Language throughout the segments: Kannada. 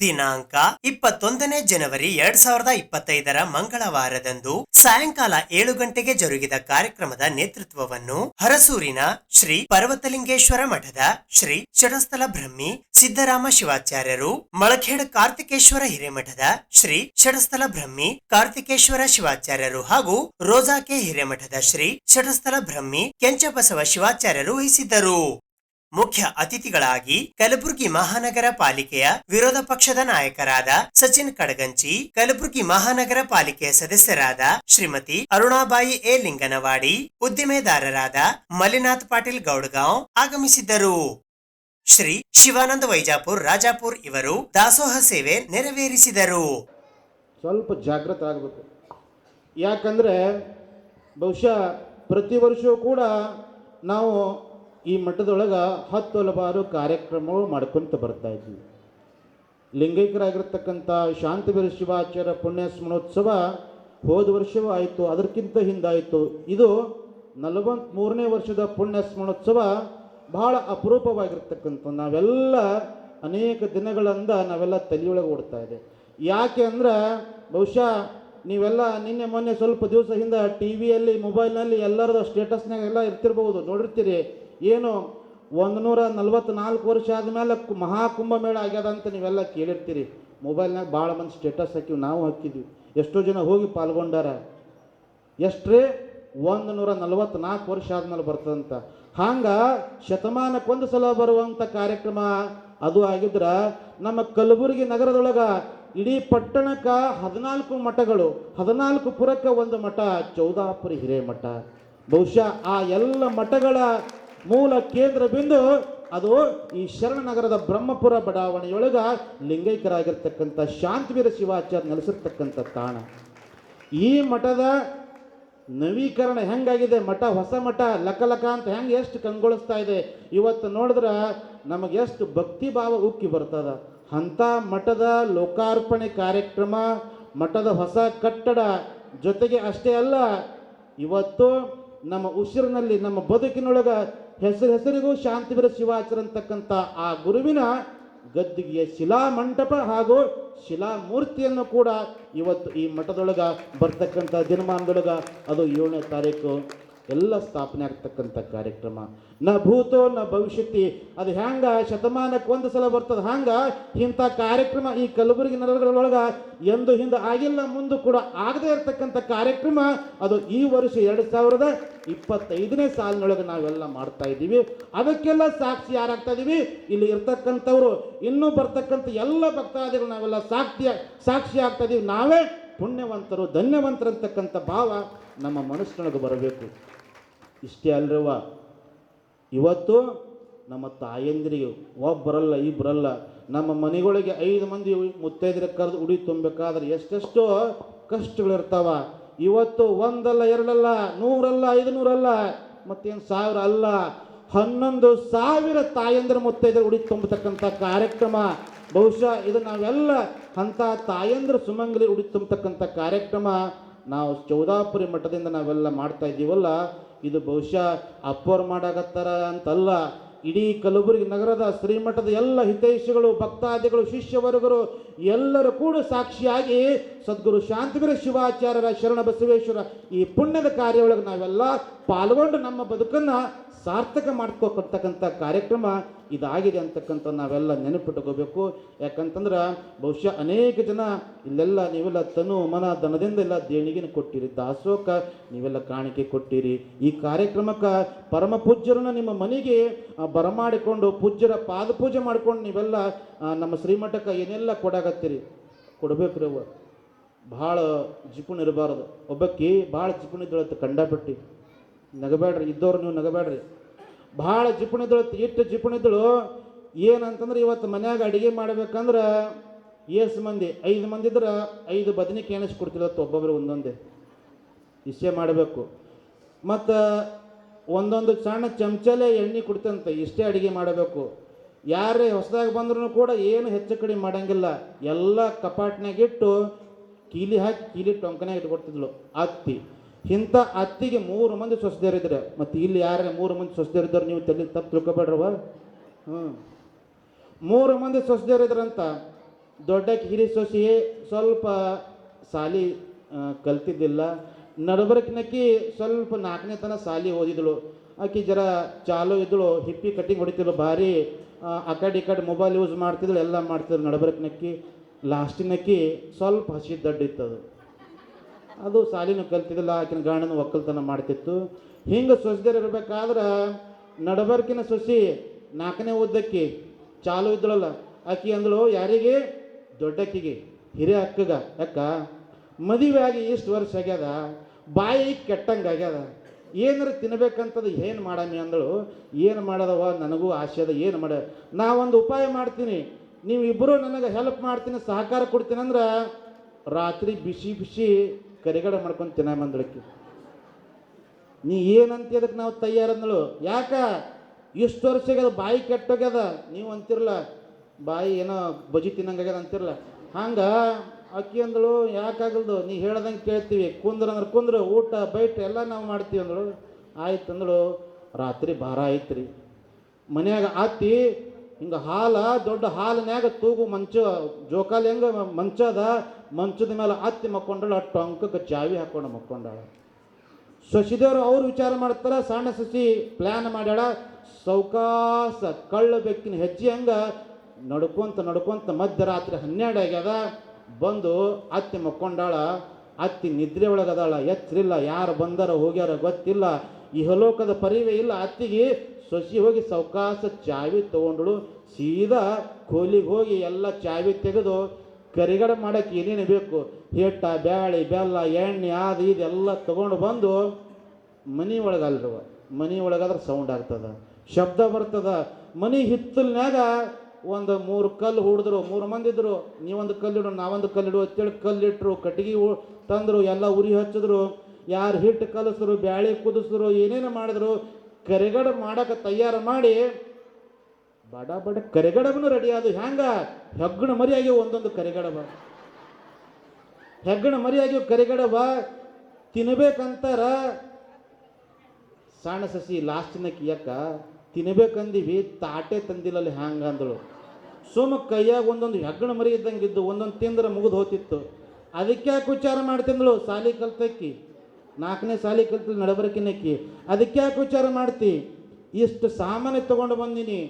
ದಿನಾಂಕ ಇಪ್ಪತ್ತೊಂದನೇ ಜನವರಿ ಎರಡ್ ಸಾವಿರದ ಇಪ್ಪತ್ತೈದರ ಮಂಗಳವಾರದಂದು ಸಾಯಂಕಾಲ ಏಳು ಗಂಟೆಗೆ ಜರುಗಿದ ಕಾರ್ಯಕ್ರಮದ ನೇತೃತ್ವವನ್ನು ಹರಸೂರಿನ ಶ್ರೀ ಪರ್ವತಲಿಂಗೇಶ್ವರ ಮಠದ ಶ್ರೀ ಷಡಸ್ಥಲ ಬ್ರಹ್ಮಿ ಸಿದ್ದರಾಮ ಶಿವಾಚಾರ್ಯರು, ಮಳಖೇಡ ಕಾರ್ತಿಕೇಶ್ವರ ಹಿರೇಮಠದ ಶ್ರೀ ಷಡಸ್ಥಲ ಬ್ರಹ್ಮಿ ಕಾರ್ತಿಕೇಶ್ವರ ಶಿವಾಚಾರ್ಯರು ಹಾಗೂ ರೋಜಾಕೆ ಹಿರೇಮಠದ ಶ್ರೀ ಷಡಸ್ಥಲ ಬ್ರಹ್ಮಿ ಕೆಂಚಬಸವ ಶಿವಾಚಾರ್ಯರು ವಹಿಸಿದ್ದರು. ಮುಖ್ಯ ಅತಿಥಿಗಳಾಗಿ ಕಲಬುರಗಿ ಮಹಾನಗರ ಪಾಲಿಕೆಯ ವಿರೋಧ ಪಕ್ಷದ ನಾಯಕರಾದ ಸಚಿನ್ ಕಡಗಂಚಿ, ಕಲಬುರಗಿ ಮಹಾನಗರ ಪಾಲಿಕೆಯ ಸದಸ್ಯರಾದ ಶ್ರೀಮತಿ ಅರುಣಾಬಾಯಿ ಎ ಲಿಂಗನವಾಡಿ, ಉದ್ದಿಮೆದಾರರಾದ ಮಲ್ಲಿನಾಥ್ ಪಾಟೀಲ್ ಗೌಡ್ಗಾಂವ್ ಆಗಮಿಸಿದ್ದರು. ಶ್ರೀ ಶಿವಾನಂದ ವೈಜಾಪುರ್, ರಾಜಾಪುರ್ ಇವರು ದಾಸೋಹ ಸೇವೆ ನೆರವೇರಿಸಿದರು. ಸ್ವಲ್ಪ ಜಾಗೃತ ಆಗಬೇಕು. ಯಾಕಂದ್ರೆ ಬಹುಶಃ ಪ್ರತಿ ವರ್ಷವೂ ಕೂಡ ನಾವು ಈ ಮಠದೊಳಗೆ ಹತ್ತು ಹಲವಾರು ಕಾರ್ಯಕ್ರಮಗಳು ಮಾಡ್ಕೊತ ಬರ್ತಾ ಇದ್ವಿ. ಲಿಂಗೈಕ್ಯರಾಗಿರ್ತಕ್ಕಂಥ ಶಾಂತವೀರ ಶಿವಾಚಾರ್ಯ ಪುಣ್ಯ ಸ್ಮರಣೋತ್ಸವ ಹೋದ ವರ್ಷವೂ ಆಯಿತು, ಅದಕ್ಕಿಂತ ಹಿಂದಾಯಿತು ಇದು ನಲವತ್ತ್ಮೂರನೇ ವರ್ಷದ ಪುಣ್ಯ ಸ್ಮರಣೋತ್ಸವ ಬಹಳ ಅಪರೂಪವಾಗಿರ್ತಕ್ಕಂಥ, ನಾವೆಲ್ಲ ಅನೇಕ ದಿನಗಳಿಂದ ನಾವೆಲ್ಲ ತಲೆಯೊಳಗೆ ಓಡ್ತಾ ಇದೆ. ಯಾಕೆ ಅಂದ್ರೆ ಬಹುಶಃ ನೀವೆಲ್ಲ ನಿನ್ನೆ ಮೊನ್ನೆ ಸ್ವಲ್ಪ ದಿವಸ ಹಿಂದೆ ಟಿ ವಿಯಲ್ಲಿ ಮೊಬೈಲ್ನಲ್ಲಿ ಎಲ್ಲರದ ಸ್ಟೇಟಸ್ನಾಗೆಲ್ಲ ಇರ್ತಿರ್ಬೋದು, ನೋಡಿರ್ತೀರಿ. ಏನು ಒಂದು ನೂರ ನಲ್ವತ್ನಾಲ್ಕು ವರ್ಷ ಆದಮೇಲೆ ಕು ಮಹಾಕುಂಭ ಮೇಳ ಆಗ್ಯದ ಅಂತ ನೀವೆಲ್ಲ ಕೇಳಿರ್ತೀರಿ. ಮೊಬೈಲ್ನಾಗ ಭಾಳ ಮಂದಿ ಸ್ಟೇಟಸ್ ಹಾಕಿವಿ, ನಾವು ಹಾಕಿದ್ವಿ. ಎಷ್ಟೋ ಜನ ಹೋಗಿ ಪಾಲ್ಗೊಂಡಾರ. ಎಷ್ಟ್ರೆ? ಒಂದು ನೂರ ನಲ್ವತ್ನಾಲ್ಕು ವರ್ಷ ಆದ್ಮೇಲೆ ಬರ್ತದಂತ. ಹಂಗೆ ಶತಮಾನಕ್ಕೊಂದು ಸಲ ಬರುವಂಥ ಕಾರ್ಯಕ್ರಮ ಅದು ಆಗಿದ್ರ ನಮ್ಮ ಕಲಬುರಗಿ ನಗರದೊಳಗ ಇಡೀ ಪಟ್ಟಣಕ್ಕೆ ಹದಿನಾಲ್ಕು ಮಠಗಳು, ಹದಿನಾಲ್ಕು ಪುರಕ್ಕೆ ಒಂದು ಮಠ, ಚೌದಾಪುರಿ ಹಿರೇಮಠ. ಬಹುಶಃ ಆ ಎಲ್ಲ ಮಠಗಳ ಮೂಲ ಕೇಂದ್ರ ಬಿಂದು ಅದು ಈ ಶರಣನಗರದ ಬ್ರಹ್ಮಪುರ ಬಡಾವಣೆಯೊಳಗ ಲಿಂಗೈಕ್ಯರಾಗಿರ್ತಕ್ಕಂಥ ಶಾಂತಿವೀರ ಶಿವಾಚಾರ್ಯ ನೆಲೆಸಿರ್ತಕ್ಕಂಥ ತಾಣ. ಈ ಮಠದ ನವೀಕರಣ ಹೆಂಗಾಗಿದೆ? ಮಠ, ಹೊಸ ಮಠ ಲಕ ಲಕ ಅಂತ ಹೆಂಗೆ ಎಷ್ಟು ಕಂಗೊಳಿಸ್ತಾ ಇದೆ? ಇವತ್ತು ನೋಡಿದ್ರೆ ನಮಗೆ ಎಷ್ಟು ಭಕ್ತಿ ಭಾವ ಉಕ್ಕಿ ಬರ್ತದ. ಅಂಥ ಮಠದ ಲೋಕಾರ್ಪಣೆ ಕಾರ್ಯಕ್ರಮ, ಮಠದ ಹೊಸ ಕಟ್ಟಡ ಜೊತೆಗೆ ಅಷ್ಟೇ ಅಲ್ಲ, ಇವತ್ತು ನಮ್ಮ ಉಸಿರಿನಲ್ಲಿ, ನಮ್ಮ ಬದುಕಿನೊಳಗ ಹೆಸರು ಹೆಸರಿಗೂ ಶಾಂತಿವೀರ ಶಿವಾಚಾರ್ಯ ಅಂತಕ್ಕಂಥ ಆ ಗುರುವಿನ ಗದ್ದಿಗೆಯ ಶಿಲಾ ಮಂಟಪ ಹಾಗೂ ಶಿಲಾ ಮೂರ್ತಿಯನ್ನು ಕೂಡ ಇವತ್ತು ಈ ಮಠದೊಳಗ ಬರ್ತಕ್ಕಂಥ ದಿನಮಾನದೊಳಗ ಅದು ಏಳನೇ ತಾರೀಕು ಎಲ್ಲ ಸ್ಥಾಪನೆ ಆಗ್ತಕ್ಕಂಥ ಕಾರ್ಯಕ್ರಮ. ನ ಭೂತೋ, ನ ಭವಿಷ್ಯತಿ. ಅದು ಹ್ಯಾಂಗ? ಶತಮಾನಕ್ಕೆ ಒಂದು ಸಲ ಬರ್ತದೆ ಹಂಗ ಇಂಥ ಕಾರ್ಯಕ್ರಮ ಈ ಕಲಬುರಗಿ ನಗರಗಳೊಳಗ ಎಂದು ಹಿಂದೆ ಆಗಿಲ್ಲ, ಮುಂದೆ ಕೂಡ ಆಗದೇ ಇರತಕ್ಕಂಥ ಕಾರ್ಯಕ್ರಮ. ಅದು ಈ ವರ್ಷ ಎರಡು ಸಾವಿರದ ಇಪ್ಪತ್ತೈದನೇ ಸಾಲಿನೊಳಗೆ ನಾವೆಲ್ಲ ಮಾಡ್ತಾ ಇದ್ದೀವಿ. ಅದಕ್ಕೆಲ್ಲ ಸಾಕ್ಷಿ ಯಾರಾಗ್ತಾ ಇದ್ದೀವಿ? ಇಲ್ಲಿ ಇರ್ತಕ್ಕಂಥವ್ರು. ಇನ್ನೂ ಬರ್ತಕ್ಕಂಥ ಎಲ್ಲ ಭಕ್ತಾದಿಗಳು ನಾವೆಲ್ಲ ಸಾಕ್ಷಿ ಸಾಕ್ಷಿ ಆಗ್ತಾ ಇದೀವಿ ನಾವೇ ಪುಣ್ಯವಂತರು, ಧನ್ಯವಂತರು ಅಂತಕ್ಕಂಥ ಭಾವ ನಮ್ಮ ಮನಸ್ಸಿನೊಳಗೆ ಬರಬೇಕು. ಇಷ್ಟೇ ಅಲ್ರವ್ವ. ಇವತ್ತು ನಮ್ಮ ತಾಯಂದಿರಿಗೆ ಒಬ್ಬರಲ್ಲ ಇಬ್ಬರಲ್ಲ ನಮ್ಮ ಮನೆಗಳಿಗೆ ಐದು ಮಂದಿ ಮುತ್ತೈದರ ಕರೆದು ಉಡಿ ತುಂಬಬೇಕಾದ್ರೆ ಎಷ್ಟೆಷ್ಟೋ ಕಷ್ಟಗಳಿರ್ತಾವ. ಇವತ್ತು ಒಂದಲ್ಲ, ಎರಡಲ್ಲ, ನೂರಲ್ಲ ಐದು ನೂರಲ್ಲ ಮತ್ತೇನು ಸಾವಿರ ಅಲ್ಲ. ಹನ್ನೊಂದು ಸಾವಿರ ತಾಯಂದಿರ ಮುತ್ತೈದರ ಉಡಿ ತುಂಬತಕ್ಕಂಥ ಕಾರ್ಯಕ್ರಮ. ಬಹುಶಃ ಇದು ನಾವೆಲ್ಲ ಅಂಥ ತಾಯಂದ್ರ ಸುಮಂಗಲಿ ಉಡಿ ತುಂಬತಕ್ಕಂಥ ಕಾರ್ಯಕ್ರಮ ನಾವು ಚೌದಾಪುರಿ ಮಠದಿಂದ ನಾವೆಲ್ಲ ಮಾಡ್ತಾ ಇದ್ದೀವಲ್ಲ ಇದು ಬಹುಶಃ ಅಪ್ಪೋರ್ ಮಾಡಾಕತ್ತಾರ ಅಂತಲ್ಲ. ಇಡೀ ಕಲಬುರಗಿ ನಗರದ ಶ್ರೀಮಠದ ಎಲ್ಲ ಹಿತೈಷಿಗಳು, ಭಕ್ತಾದಿಗಳು, ಶಿಷ್ಯವರ್ಗರು ಎಲ್ಲರೂ ಕೂಡ ಸಾಕ್ಷಿಯಾಗಿ ಸದ್ಗುರು ಶಾಂತಿವೀರ ಶಿವಾಚಾರ್ಯರ ಶರಣ ಬಸವೇಶ್ವರ ಈ ಪುಣ್ಯದ ಕಾರ್ಯೊಳಗೆ ನಾವೆಲ್ಲ ಪಾಲ್ಗೊಂಡು ನಮ್ಮ ಬದುಕನ್ನು ಸಾರ್ಥಕ ಮಾಡ್ಕೋತಕ್ಕಂಥ ಕಾರ್ಯಕ್ರಮ ಇದಾಗಿದೆ ಅಂತಕ್ಕಂಥ ನಾವೆಲ್ಲ ನೆನಪಿಟ್ಟುಕೋಬೇಕು ಯಾಕಂತಂದ್ರೆ ಬಹುಶಃ ಅನೇಕ ಜನ ಇಲ್ಲೆಲ್ಲ ನೀವೆಲ್ಲ ತನು ಮನ ದನದಿಂದ ಎಲ್ಲ ದೇಣಿಗೆನ ಕೊಟ್ಟಿರಿ, ದಾಸೋಕ ನೀವೆಲ್ಲ ಕಾಣಿಕೆ ಕೊಟ್ಟಿರಿ. ಈ ಕಾರ್ಯಕ್ರಮಕ್ಕೆ ಪರಮ ಪೂಜ್ಯರನ್ನ ನಿಮ್ಮ ಮನೆಗೆ ಬರಮಾಡಿಕೊಂಡು ಪೂಜ್ಯರ ಪಾದ ಪೂಜೆ ಮಾಡ್ಕೊಂಡು ನೀವೆಲ್ಲ ನಮ್ಮ ಶ್ರೀಮಠಕ್ಕೆ ಏನೆಲ್ಲ ಕೊಡಾಗತ್ತೀರಿ ಕೊಡಬೇಕು ರೀ ಭಾಳ ಜಿಪುಣ ಇರಬಾರ್ದು. ಒಬ್ಬಕ್ಕಿ ಭಾಳ ಜಿಪುಣ ಇದ್ದಳತ್ತು ಕಂಡಾಪಟ್ಟಿ. ನಗಬೇಡ್ರಿ ಇದ್ದವ್ರು ನೀವು ನಗಬೇಡ್ರಿ ಭಾಳ ಜಿಪುಣಿದಳು ಇಟ್ಟು ಜಿಪುಣಿದಳು. ಏನಂತಂದ್ರೆ ಇವತ್ತು ಮನ್ಯಾಗ ಅಡುಗೆ ಮಾಡ್ಬೇಕಂದ್ರೆ ಏಸು ಮಂದಿ, ಐದು ಮಂದಿ ಇದ್ರೆ ಐದು ಬದನಿಕಾಯಿ ಕೊಡ್ತಿಲ್ಲ ಒಬ್ಬೊಬ್ರು ಒಂದೊಂದೇ. ಇಷ್ಟೇ ಮಾಡಬೇಕು. ಮತ್ತು ಒಂದೊಂದು ಸಣ್ಣ ಚಮಚಲೆ ಎಣ್ಣೆ ಕುಡ್ತಂತೆ, ಇಷ್ಟೇ ಅಡುಗೆ ಮಾಡಬೇಕು. ಯಾರೇ ಹೊಸದಾಗಿ ಬಂದ್ರೂ ಕೂಡ ಏನು ಹೆಚ್ಚು ಕಡಿಮೆ ಮಾಡಂಗಿಲ್ಲ. ಎಲ್ಲ ಕಪಾಟ್ನಾಗಿಟ್ಟು ಕೀಲಿ ಹಾಕಿ ಕೀಲಿ ಟೊಂಕನಾಗ ಇಟ್ಕೊಡ್ತಿದ್ಳು ಅತ್ತಿ. ಇಂಥ ಅತ್ತಿಗೆ ಮೂರು ಮಂದಿ ಸೊಸದಿರಿದ್ರೆ ಮತ್ತು ಇಲ್ಲಿ ಯಾರೇ ಮೂರು ಮಂದಿ ಸೊಸದಿರಿದ್ರೆ ನೀವು ತಲೆ ತಪ್ಪು ತಿಳ್ಕೊಬೇಡ್ರವ ಹ್ಞೂ. ಮೂರು ಮಂದಿ ಸೊಸದಿರಿದ್ರಂತ ದೊಡ್ಡಕ್ಕೆ ಹಿರಿ ಸೊಸಿ ಸ್ವಲ್ಪ ಸಾಲಿ ಕಲ್ತಿದ್ದಿಲ್ಲ. ನಡಬರ್ಕಿನಕ್ಕಿ ಸ್ವಲ್ಪ ನಾಲ್ಕನೇ ತನ ಸಾಲಿ ಓದಿದಳು. ಆಕೆ ಜರ ಚಾಲು ಇದ್ದಳು ಹಿಪ್ಪಿ ಕಟ್ಟಿಂಗ್ ಹೊಡಿತಿದ್ಳು ಭಾರಿ ಆ, ಕಡೆ ಈ ಕಡೆ ಮೊಬೈಲ್ ಯೂಸ್ ಮಾಡ್ತಿದ್ಳು ಎಲ್ಲ ಮಾಡ್ತಿದ್ಳು ನಡಬರ್ಕಿನಕ್ಕಿ. ಲಾಸ್ಟಿನಕ್ಕಿ ಸ್ವಲ್ಪ ಹಸಿ ದಡ್ಡಿತ್ತು ಅದು ಸಾಲಿನ ಕಲ್ತಿದ್ದಿಲ್ಲ, ಆಕಿನ ಗಾಣನ ಒಕ್ಕಲ್ತನ ಮಾಡ್ತಿತ್ತು. ಹಿಂಗೆ ಇರ್ಬೇಕಾದ್ರೆ ನಡಬರ್ಕಿನ ಸೊಸಿ ನಾಲ್ಕನೇ ಓದಕ್ಕಿ ಚಾಲು ಇದ್ದಳಲ್ಲ, ಆಕಿ ಅಂದಳು, ಯಾರಿಗೆ? ದೊಡ್ಡಕ್ಕಿಗೆ, ಹಿರಿಯ ಅಕ್ಕಗ. ಅಕ್ಕ, ಮದುವೆ ಆಗಿ ಇಷ್ಟು ವರ್ಷ ಆಗ್ಯದ, ಬಾಯಿ ಕೆಟ್ಟಂಗೆ ಆಗ್ಯದ. ಏನಾರ ತಿನ್ಬೇಕಂತದ ಏನು ಮಾಡಮಿ ಅಂದಳು. ಏನು ಮಾಡದವ? ನನಗೂ ಆಸೆ ಅದ, ಏನು ಮಾಡ? ಒಂದು ಉಪಾಯ ಮಾಡ್ತೀನಿ. ನೀವಿಬ್ಬರು ನನಗೆ ಹೆಲ್ಪ್ ಮಾಡ್ತೀನಿ, ಸಹಕಾರ ಕೊಡ್ತೀನಿ ಅಂದ್ರೆ ರಾತ್ರಿ ಬಿಸಿ ಬಿಸಿ ಕರಿಗಡ ಮಾಡ್ಕೊಂಡು ತಿನ್ನ ಬಂದಳಕ್ಕೆ ನೀ ಏನಂತ ಅದಕ್ಕೆ ನಾವು ತಯಾರಂದಳು? ಯಾಕ? ಇಷ್ಟು ವರ್ಷಗೆ ಅದು ಬಾಯಿ ಕೆಟ್ಟೋಗ್ಯದ? ನೀವು ಅಂತಿರಲ್ಲ ಬಾಯಿ ಏನೋ ಬಜಿ ತಿನ್ನಂಗಾಗ್ಯದ ಅಂತಿರಲ್ಲ ಹಂಗ ಅಕ್ಕಿ ಅಂದಳು ಯಾಕಾಗಲ್ದು ನೀ ಹೇಳ್ದಂಗೆ ಕೇಳ್ತೀವಿ. ಕುಂದ್ರ ಅಂದ್ರೆ ಕುಂದ್ರ, ಊಟ, ಬೈಟ್ ಎಲ್ಲ ನಾವು ಮಾಡ್ತೀವಿ ಅಂದಳು. ಆಯ್ತು ಅಂದಳು, ರಾತ್ರಿ ಭಾರ ಆಯ್ತು ರೀ ಮನ್ಯಾಗ ಆತಿ ಹಿಂಗೆ ಹಾಲ, ದೊಡ್ಡ ಹಾಲಿನ್ಯಾಗ ತೂಗು ಮಂಚ, ಜೋಕಾಲಿ ಹೆಂಗ ಮಂಚದ ಮಂಚದ ಮೇಲೆ ಹತ್ತಿ ಮಕ್ಕೊಂಡಳು ಆ ಟೊಂಕಕ್ಕೆ ಚಾವಿ ಹಾಕೊಂಡು ಮಕ್ಕೊಂಡಾಳ. ಶಶಿದೇವರು ಅವ್ರು ವಿಚಾರ ಮಾಡ್ತಾರೆ, ಸಣ್ಣ ಸಸಿ ಪ್ಲ್ಯಾನ್ ಮಾಡ್ಯಾಳ, ಸೌಕಾಸ ಕಳ್ಳ ಬೆಕ್ಕಿನ ಹೆಜ್ಜೆ ಹಂಗ ನಡ್ಕೊಂತ ನಡ್ಕೊಂತ ಮಧ್ಯರಾತ್ರಿ ಹನ್ನೆರಡು ಆಗ್ಯದ, ಬಂದು ಅತ್ತಿ ಮಕ್ಕೊಂಡಾಳ ಅತ್ತಿ ನಿದ್ರೆ ಒಳಗದಾಳ ಎಚ್ಚರಿಲ್ಲ ಯಾರು ಬಂದಾರ ಹೋಗ್ಯಾರ ಗೊತ್ತಿಲ್ಲ, ಇಹಲೋಕದ ಹಲೋಕದ ಪರಿವೇ ಇಲ್ಲ ಅತ್ತಿಗೆ ಸೊಸಿ ಹೋಗಿ ಸೌಕಾಸ ಚಾವಿ ತಗೊಂಡಳು, ಸೀದಾ ಕೋಲಿಗೆ ಹೋಗಿ ಎಲ್ಲ ಚಾವಿ ತೆಗೆದು ಕರಿಗಡ ಮಾಡಕ್ಕೆ ಏನೇನು ಬೇಕು? ಹಿಟ್ಟ, ಬ್ಯಾಳಿ, ಬೆಲ್ಲ, ಎಣ್ಣೆ ಅದು ಇದೆಲ್ಲ ತಗೊಂಡು ಬಂದು ಮನೆ ಒಳಗಲ್ರವ ಮನೆ ಒಳಗಾದ್ರೆ ಸೌಂಡ್ ಆಗ್ತದೆ. ಶಬ್ದ ಬರ್ತದ. ಮನೆ ಹಿತ್ತಲ್ನ್ಯಾಗ ಒಂದು ಮೂರು ಕಲ್ಲು ಹೂಡಿದ್ರು, ಮೂರು ಮಂದಿ ಇದ್ರು. ನೀವೊಂದು ಕಲ್ಲಿಡು ನಾವೊಂದು ಕಲ್ಲಿಡು ಅಂತೇಳಿ ಕಲ್ಲಿಟ್ಟರು ಕಟ್ಟಿಗೆ ತಂದರು, ಎಲ್ಲ ಉರಿ ಹಚ್ಚಿದ್ರು. ಯಾರು ಹಿಟ್ಟು ಕಲಿಸಿದ್ರು ಬ್ಯಾಳಿ ಕುದಿಸ್ರು, ಏನೇನು ಮಾಡಿದ್ರು, ಕರಿಗಡ ಮಾಡಕ್ಕೆ ತಯಾರು ಮಾಡಿ ಬಡ ಬಡ ಕರೆಗಡವನು ರೆಡಿ ಅದು ಹ್ಯಾಂಗ? ಹೆಗ್ಗಣ ಮರಿಯಾಗಿ ಒಂದೊಂದು ಕರೆಗಡವ. ಹೆಗ್ಗಣ ಮರಿಯಾಗಿ ಕರಿಗಡಬ ತಿನ್ಬೇಕಂತಾರ? ಸಣ್ಣ ಸಸಿ ಲಾಸ್ಟಿನ ಕಿಯಕ್ಕ, ತಿನ್ಬೇಕಂದೀವಿ, ತಾಟೆ ತಂದಿಲ್ಲ ಹ್ಯಾಂಗ ಅಂದಳು. ಸುಮ್ಮ ಕೈಯಾಗ ಒಂದೊಂದು ಹೆಗ್ಗಣ ಮರಿ ಇದ್ದಂಗಿದ್ದು ಒಂದೊಂದು ತಿಂದ್ರೆ ಮುಗಿದು ಹೋತಿತ್ತು. ಅದಕ್ಕೆ ಯಾಕೆ ವಿಚಾರ ಮಾಡ್ತಿಂದಳು? ಸಾಲಿ ಕಲ್ತಕ್ಕಿ ನಾಲ್ಕನೇ ಸಾಲಿ ಕಲ್ತಲ್ಲಿ ನಡಬರಕಿನಕ್ಕಿ ಅದಕ್ಕೆ ಯಾಕೆ ವಿಚಾರ ಮಾಡ್ತಿ? ಇಷ್ಟು ಸಾಮಾನ್ಯ ತಗೊಂಡು ಬಂದೀನಿ.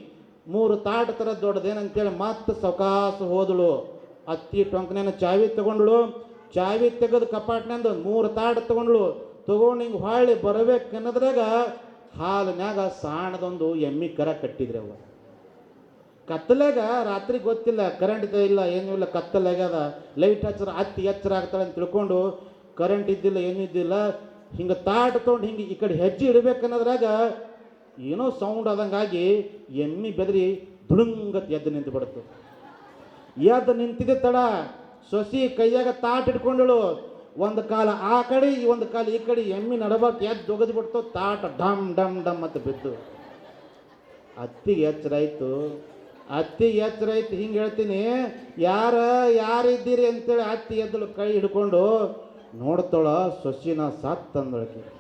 ಮೂರು ತಾಟ ಥರ ದೊಡ್ಡದೇನಂತೇಳಿ ಮತ್ತೆ ಸವಕಾಸ ಹೋದಳು. ಅತ್ತಿ ಟೊಂಕನೇನ ಚಾವಿ ತಗೊಂಡಳು. ಚಾವಿ ತೆಗೆದು ಕಪಾಟ್ನಿಂದ ಮೂರು ತಾಟ ತಗೊಂಡ್ಳು. ತಗೊಂಡು ಹಿಂಗೆ ಹೊಳ್ಳಿ ಬರಬೇಕನ್ನದ್ರಾಗ ಹಾಲಿನಾಗ ಸಾಣದೊಂದು ಎಮ್ಮಿ ಕರ ಕಟ್ಟಿದ್ರಿ ಅವ ಕತ್ತಲಾಗ ರಾತ್ರಿ ಗೊತ್ತಿಲ್ಲ ಕರೆಂಟ್ ಇಲ್ಲ, ಏನೂ ಇಲ್ಲ ಕತ್ತಲಾಗ್ಯದ ಲೈಟ್ ಹಚ್ಚರ, ಅತ್ತಿ ಎಚ್ಚರ ಆಗ್ತಾಳೆ ಅಂತ ತಿಳ್ಕೊಂಡು ಕರೆಂಟ್ ಇದ್ದಿಲ್ಲ, ಏನೂ ಇದ್ದಿಲ್ಲ, ಹಿಂಗೆ ತಾಟ್ ತೊಗೊಂಡು ಹಿಂಗೆ ಈ ಕಡೆ ಹೆಜ್ಜೆ ಇಡ್ಬೇಕನ್ನೋದ್ರಾಗ ಏನೋ ಸೌಂಡ್ ಆದಂಗಾಗಿ ಎಮ್ಮಿ ಬೆದರಿ ದುಡುಂಗತ್ ಎದ್ದು ನಿಂತು ಬಿಡ್ತು ಎದ್ದು ನಿಂತಿದೆ ತಡ, ಸೊಸಿ ಕೈಯಾಗ ತಾಟ್ ಇಟ್ಕೊಂಡಳು. ಒಂದು ಕಾಲ ಆ ಕಡೆ, ಒಂದು ಕಾಲ ಈ ಕಡೆ, ಎಮ್ಮಿ ನಡಬಾರ್ದು, ಎದ್ದು ಒಗದು ಬಿಡ್ತು, ತಾಟ ಡಮ್ ಡಮ್ ಡಮ್ ಅಂತ ಬಿದ್ದು. ಅತ್ತಿಗೆ ಎಚ್ಚರ ಆಯ್ತು. ಅತ್ತಿಗೆ ಎಚ್ಚರ ಆಯ್ತು, ಹಿಂಗೆ ಹೇಳ್ತೀನಿ, ಯಾರ, ಯಾರಿದ್ದೀರಿ ಅಂತೇಳಿ ಅತ್ತಿ ಎದ್ದಳು ಕೈ ಹಿಡ್ಕೊಂಡು, ನೋಡ್ತಾಳ ಸೊಸಿನ ಸಾತ್ ಅಂದಳಕಿ.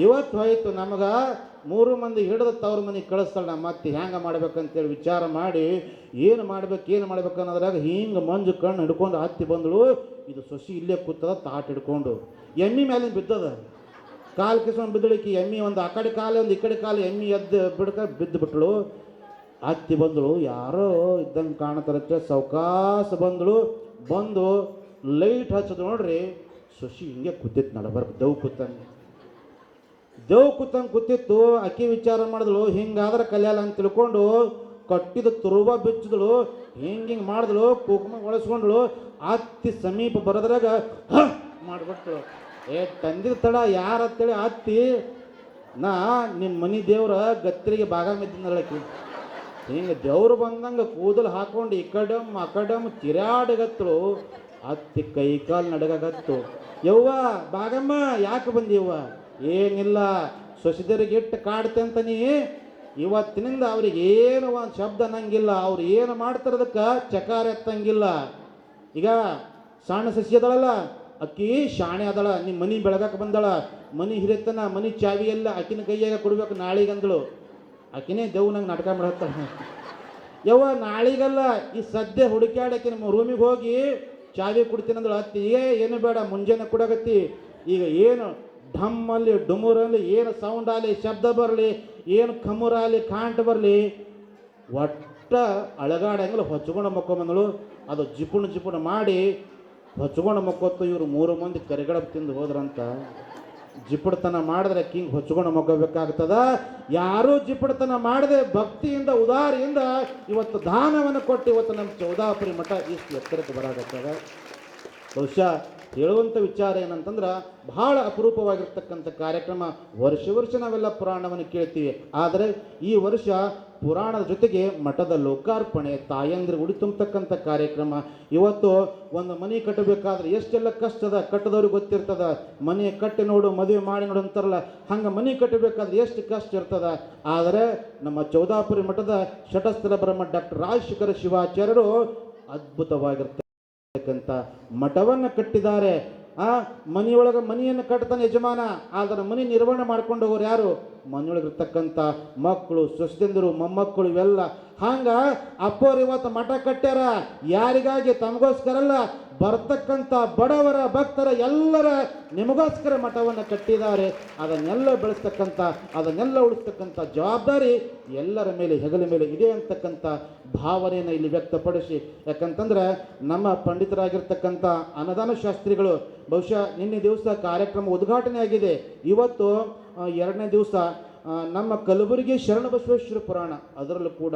ಇವತ್ತು ಹೋಯ್ತು ನಮಗೆ ಮೂರು ಮಂದಿ ಹಿಡಿದು ತವ್ರ ಮನೆಗೆ ಕಳಿಸ್ತಾಳೆ ನಮ್ಮ ಅತ್ತಿ ಹೆಂಗೆ ಮಾಡ್ಬೇಕಂತೇಳಿ ವಿಚಾರ ಮಾಡಿ, ಏನು ಮಾಡ್ಬೇಕು ಏನು ಮಾಡ್ಬೇಕು ಅನ್ನೋದ್ರಾಗ ಹಿಂಗೆ ಮಂಜು ಕಣ್ಣು ಹಿಡ್ಕೊಂಡು ಹತ್ತಿ ಬಂದಳು. ಇದು ಸೊಸಿ ಇಲ್ಲೇ ಕೂತದ, ತಾಟ್ ಹಿಡ್ಕೊಂಡು. ಎಮ್ಮಿ ಮೇಲೆ ಬಿದ್ದದ. ಕಾಲು ಕಿಸ್ಕೊಂಡು ಬಿದ್ದಳಿಕೆ ಎಮ್ಮಿ ಒಂದು ಆ ಕಡೆ ಕಾಲು, ಒಂದು ಈ ಕಡೆ ಕಾಲು, ಎಮ್ಮಿ ಎದ್ದು ಬಿಡ್ಕ ಬಿದ್ದು ಬಿಟ್ಟಳು ಹತ್ತಿ ಬಂದಳು, ಯಾರೋ ಇದ್ದಂಗೆ ಕಾಣತಾರತ್ತೆ, ಸೌಕಾಸ ಬಂದಳು. ಬಂದು ಲೈಟ್ ಹಚ್ಚದು ನೋಡ್ರಿ, ಸೊಸಿ ಹಿಂಗೆ ಕೂತಿತ್ತು ನಡಬರ್ಬೇಕು ದವ್ ಕೂತಂಗೆ. ದೇವ್ ಕೂತಂಗೆ ಕೂತಿತ್ತು, ಅಕ್ಕಿ ವಿಚಾರ ಮಾಡಿದಳು, ಹಿಂಗಾದ್ರೆ ಕಲ್ಯಾಣ ಅಂತ ತಿಳ್ಕೊಂಡು ಕಟ್ಟಿದ ತುರುಬ ಬಿಚ್ಚಿದಳು, ಹಿಂಗೆ ಹಿಂಗೆ ಮಾಡಿದಳು, ಕುಕುಮ ಒಳಸ್ಕೊಂಡಳು, ಅತ್ತಿ ಸಮೀಪ ಬರೋದ್ರಾಗ ಮಾಡ್ಬಿಟ್ಟು ಏ ತಂದಿದ ತಡ, ಯಾರು ಅಂತೇಳಿ ಅತ್ತಿ, ನಾ ನಿಮ್ಮ ಮನೆ ದೇವ್ರ ಗತ್ತರಿಗೆ ಭಾಗ ಮೆದ್ದಿನಳಕಿ ಹಿಂಗೆ ದೇವ್ರು ಬಂದಂಗೆ ಕೂದಲು ಹಾಕೊಂಡು ಈ ಕಡಮ್, ಆ ಕಡಮ್ ತಿರಾಡಗತ್ತಳು ಅತ್ತಿ ಕೈ ಕಾಲು ನಡಗತ್ತು ಯವ್ವ ಬಾಗಮ್ಮ ಯಾಕೆ ಬಂದಿವ್ವ ಏನಿಲ್ಲ, ಸೊಸೆದರಿಗೆ ಇಟ್ಟು ಕಾಡ್ತೆ ನೀ. ಇವತ್ತಿನಿಂದ ಅವ್ರಿಗೆ ಏನು ಒಂದು ಶಬ್ದ ಅನ್ನಂಗಿಲ್ಲ, ಅವ್ರು ಏನು ಮಾಡ್ತಿರೋದಕ್ಕೆ ಚಕಾರ ಎತ್ತಂಗಿಲ್ಲ. ಈಗ ಸಣ್ಣ ಸಸಿ ಅದಳಲ್ಲ, ಅಕ್ಕಿ ಶಾಣೆ ಅದಳ ನಿಮ್ಮ ಮನಿ ಬೆಳಗಕ್ಕೆ ಬಂದಳ, ಮನಿ ಹಿರಿತನ, ಮನಿ ಚಾವಿ ಎಲ್ಲ ಅಕ್ಕಿನ ಕೈಯಾಗ ಕೊಡ್ಬೇಕು ನಾಳಿಗಂದಳು. ಅಂದಳು ಆಕಿನೇ ದೇವ್ ನಂಗೆ ನಾಟಕ ಮಾಡತ್ತಾಳ. ಯವ್ವ, ನಾಳಿಗಲ್ಲ, ಈ ಸದ್ಯ ಹುಡುಕ್ಯಾಡಕ್ಕೆ ನಿಮ್ಮ ರೂಮಿಗೆ ಹೋಗಿ ಚಾವಿ ಕುಡ್ತೀನಿ ಅಂದಳು ಅತ್ತಿ, ಏ, ಏನು ಬೇಡ, ಮುಂಜಾನೆ ಕೊಡಕತ್ತಿ. ಈಗ ಏನು ಢಮ್ಮಲ್ಲಿ ಡುಮುರಲ್ಲಿ, ಏನು ಸೌಂಡ್ ಆಗಲಿ ಶಬ್ದ ಬರಲಿ, ಏನು ಖಮುರಾಗಲಿ ಕಾಂಟ್ ಬರಲಿ, ಒಟ್ಟ ಅಳಗಾಡಂಗಿಲ್ಲ ಹೊಚ್ಕೊಂಡು ಮಕ್ಕೊಂಬಂದಳು ಅದು ಜಿಪುಣ ಜಿಪುಣ ಮಾಡಿ ಹೊಚ್ಕೊಂಡು ಮಕ್ಕೊತ್ತು ಇವರು ಮೂರು ಮಂದಿ ಕರಿಗಡ ತಿಂದು ಹೋದ್ರಂತ. ಜಿಪುಡತನ ಮಾಡಿದ್ರೆ ಕಿಂಗ್ ಹೊಚ್ಕೊಂಡು ಮಗ್ಗಬೇಕಾಗ್ತದ ಯಾರೂ ಜಿಪುಡತನ ಮಾಡದೆ ಭಕ್ತಿಯಿಂದ, ಉದಾರಿಯಿಂದ ಇವತ್ತು ದಾನವನ್ನು ಕೊಟ್ಟು ಇವತ್ತು ನಮ್ಮ ಚೌದಾಪುರಿ ಮಠ ಇಷ್ಟು ಎತ್ತರಕ್ಕೆ ಬರಾಗತ್ತದ ಬಹುಶಃ ಹೇಳುವಂಥ ವಿಚಾರ ಏನಂತಂದ್ರೆ ಬಹಳ ಅಪರೂಪವಾಗಿರ್ತಕ್ಕಂಥ ಕಾರ್ಯಕ್ರಮ. ವರ್ಷ ವರ್ಷ ನಾವೆಲ್ಲ ಪುರಾಣವನ್ನು ಕೇಳ್ತೀವಿ. ಆದರೆ ಈ ವರ್ಷ ಪುರಾಣದ ಜೊತೆಗೆ ಮಠದ ಲೋಕಾರ್ಪಣೆ, ತಾಯಂದ್ರೆ ಉಡಿ ತುಂಬತಕ್ಕಂಥ ಕಾರ್ಯಕ್ರಮ. ಇವತ್ತು ಒಂದು ಮನೆ ಕಟ್ಟಬೇಕಾದ್ರೆ ಎಷ್ಟೆಲ್ಲ ಕಷ್ಟದ, ಕಟ್ಟದವ್ರಿಗೆ ಗೊತ್ತಿರ್ತದ? ಮನೆ ಕಟ್ಟಿ ನೋಡು, ಮದುವೆ ಮಾಡಿ ನೋಡು ಅಂತಾರಲ್ಲ, ಹಂಗೆ ಮನೆ ಕಟ್ಟಬೇಕಾದ್ರೆ ಎಷ್ಟು ಕಷ್ಟ ಇರ್ತದ? ಆದರೆ ನಮ್ಮ ಚೌದಾಪುರಿ ಮಠದ ಷಟಸ್ಥಲ ಬ್ರಹ್ಮ ಡಾಕ್ಟರ್ ರಾಜಶೇಖರ ಶಿವಾಚಾರ್ಯರು ಅದ್ಭುತವಾಗಿರ್ತಾರೆ. ಅಂತಕ್ಕಂಥ ಮಠವನ್ನು ಕಟ್ಟಿದ್ದಾರೆ. ಆ ಮನೆಯೊಳಗೆ ಮನೆಯನ್ನು ಕಟ್ತಾನೆ ಯಜಮಾನ ಆದರೆ ಮನೆ ನಿರ್ವಹಣೆ ಮಾಡ್ಕೊಂಡು ಹೋಗೋರು ಯಾರು? ಮನೆಯೊಳಗಿರ್ತಕ್ಕಂಥ ಮಕ್ಕಳು ಸುಸ್ತಿಂದರು ಮೊಮ್ಮಕ್ಕಳು ಇವೆಲ್ಲ. ಹಂಗ ಅಪ್ಪೋರು ಇವತ್ತು ಮಠ ಕಟ್ಟ್ಯಾರ. ಯಾರಿಗಾಗಿ? ತಮಗೋಸ್ಕರ ಅಲ್ಲ ಬರ್ತಕ್ಕಂಥ ಬಡವರ, ಭಕ್ತರ ಎಲ್ಲರ ನಿಮಗೋಸ್ಕರ ಮಠವನ್ನು ಕಟ್ಟಿದ್ದಾರೆ. ಅದನ್ನೆಲ್ಲ ಬೆಳೆಸ್ತಕ್ಕಂಥ, ಅದನ್ನೆಲ್ಲ ಉಳಿಸ್ತಕ್ಕಂಥ ಜವಾಬ್ದಾರಿ ಎಲ್ಲರ ಮೇಲೆ, ಹೆಗಲ ಮೇಲೆ ಇದೆ ಅಂತಕ್ಕಂಥ ಭಾವನೆಯನ್ನು ಇಲ್ಲಿ ವ್ಯಕ್ತಪಡಿಸಿ. ಯಾಕಂತಂದ್ರೆ ನಮ್ಮ ಪಂಡಿತರಾಗಿರ್ತಕ್ಕಂಥ ಅನದಾನ ಶಾಸ್ತ್ರಿಗಳು ಬಹುಶಃ ನಿನ್ನೆ ದಿವಸ ಕಾರ್ಯಕ್ರಮ ಉದ್ಘಾಟನೆ ಆಗಿದೆ. ಇವತ್ತು ಎರಡನೇ ದಿವಸ ನಮ್ಮ ಕಲಬುರಗಿ ಶರಣಬಸವೇಶ್ವರ ಪುರಾಣ, ಅದರಲ್ಲೂ ಕೂಡ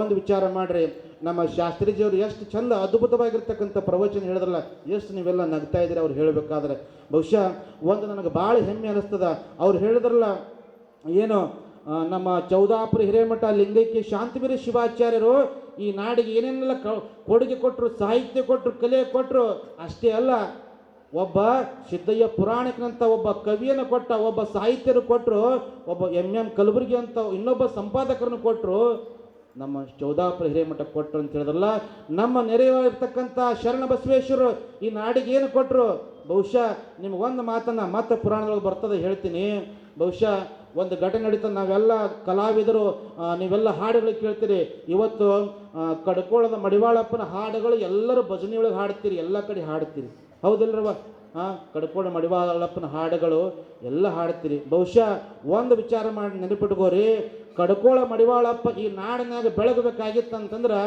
ಒಂದು ವಿಚಾರ ಮಾಡಿರಿ. ನಮ್ಮ ಶಾಸ್ತ್ರೀಜಿಯವರು ಎಷ್ಟು ಚಂದ ಅದ್ಭುತವಾಗಿರ್ತಕ್ಕಂಥ ಪ್ರವಚನ ಹೇಳಿದ್ರಲ್ಲ, ಎಷ್ಟು ನೀವೆಲ್ಲ ನಗ್ತಾ ಇದ್ದೀರಿ ಅವ್ರು ಹೇಳಬೇಕಾದ್ರೆ. ಬಹುಶಃ ಒಂದು ನನಗೆ ಭಾಳ ಹೆಮ್ಮೆ ಅನಿಸ್ತದ. ಅವ್ರು ಹೇಳಿದ್ರಲ್ಲ, ಏನು ನಮ್ಮ ಚೌದಾಪುರ ಹಿರೇಮಠ, ಲಿಂಗೈಕ್ಯ, ಶಾಂತಿವೀರ ಶಿವಾಚಾರ್ಯರು ಈ ನಾಡಿಗೆ ಏನೇನೆಲ್ಲ ಕೊಡುಗೆ ಕೊಟ್ಟರು ಸಾಹಿತ್ಯ ಕೊಟ್ಟರು ಕಲೆ ಕೊಟ್ಟರು ಅಷ್ಟೇ ಅಲ್ಲ ಒಬ್ಬ ಸಿದ್ದಯ್ಯ ಪುರಾಣಿಕನಂತ ಒಬ್ಬ ಕವಿಯನ್ನು ಕೊಟ್ಟ, ಒಬ್ಬ ಸಾಹಿತ್ಯರು ಕೊಟ್ಟರು ಒಬ್ಬ ಎಂ ಎಂ ಕಲಬುರ್ಗಿ ಅಂತ ಇನ್ನೊಬ್ಬ ಸಂಪಾದಕರನ್ನು ಕೊಟ್ಟರು ನಮ್ಮ ಚೌದಾಪುರ ಹಿರೇಮಠ ಕೊಟ್ಟರು ಅಂತ ಹೇಳಿದ್ರಲ್ಲ, ನಮ್ಮ ನೆರೆಯಲ್ಲಿರ್ತಕ್ಕಂಥ ಶರಣ ಬಸವೇಶ್ವರರು ಈ ನಾಡಿಗೆ ಏನು ಕೊಟ್ಟರು ಬಹುಶಃ ನಿಮ್ಗೆ ಒಂದು ಮಾತನ್ನು ಮತ್ತೆ ಪುರಾಣದೊಳಗೆ ಬರ್ತದೆ ಹೇಳ್ತೀನಿ. ಬಹುಶಃ ಒಂದು ಘಟನೆ ನಡೀತ, ನಾವೆಲ್ಲ ಕಲಾವಿದರು ನೀವೆಲ್ಲ ಹಾಡುಗಳು ಕೇಳ್ತೀರಿ. ಇವತ್ತು ಕಡ್ಕೋಳದ ಮಡಿವಾಳಪ್ಪನ ಹಾಡುಗಳು ಎಲ್ಲರೂ ಭಜನೆಯೊಳಗೆ ಹಾಡ್ತೀರಿ, ಎಲ್ಲ ಕಡೆ ಹಾಡ್ತೀರಿ. ಹೌದಿಲ್ರವ ಹಾಂ ಕಡ್ಕೋಣ ಮಡಿವಾಳಪ್ಪನ ಹಾಡುಗಳು ಎಲ್ಲ ಹಾಡ್ತೀರಿ. ಬಹುಶಃ ಒಂದು ವಿಚಾರ ಮಾಡಿ ನೆನಪಿಟ್ಕೋರಿ. ಕಡ್ಕೋಳ ಮಡಿವಾಳಪ್ಪ ಈ ನಾಡಿನಾಗ ಬೆಳಗಬೇಕಾಗಿತ್ತಂತಂದ್ರೆ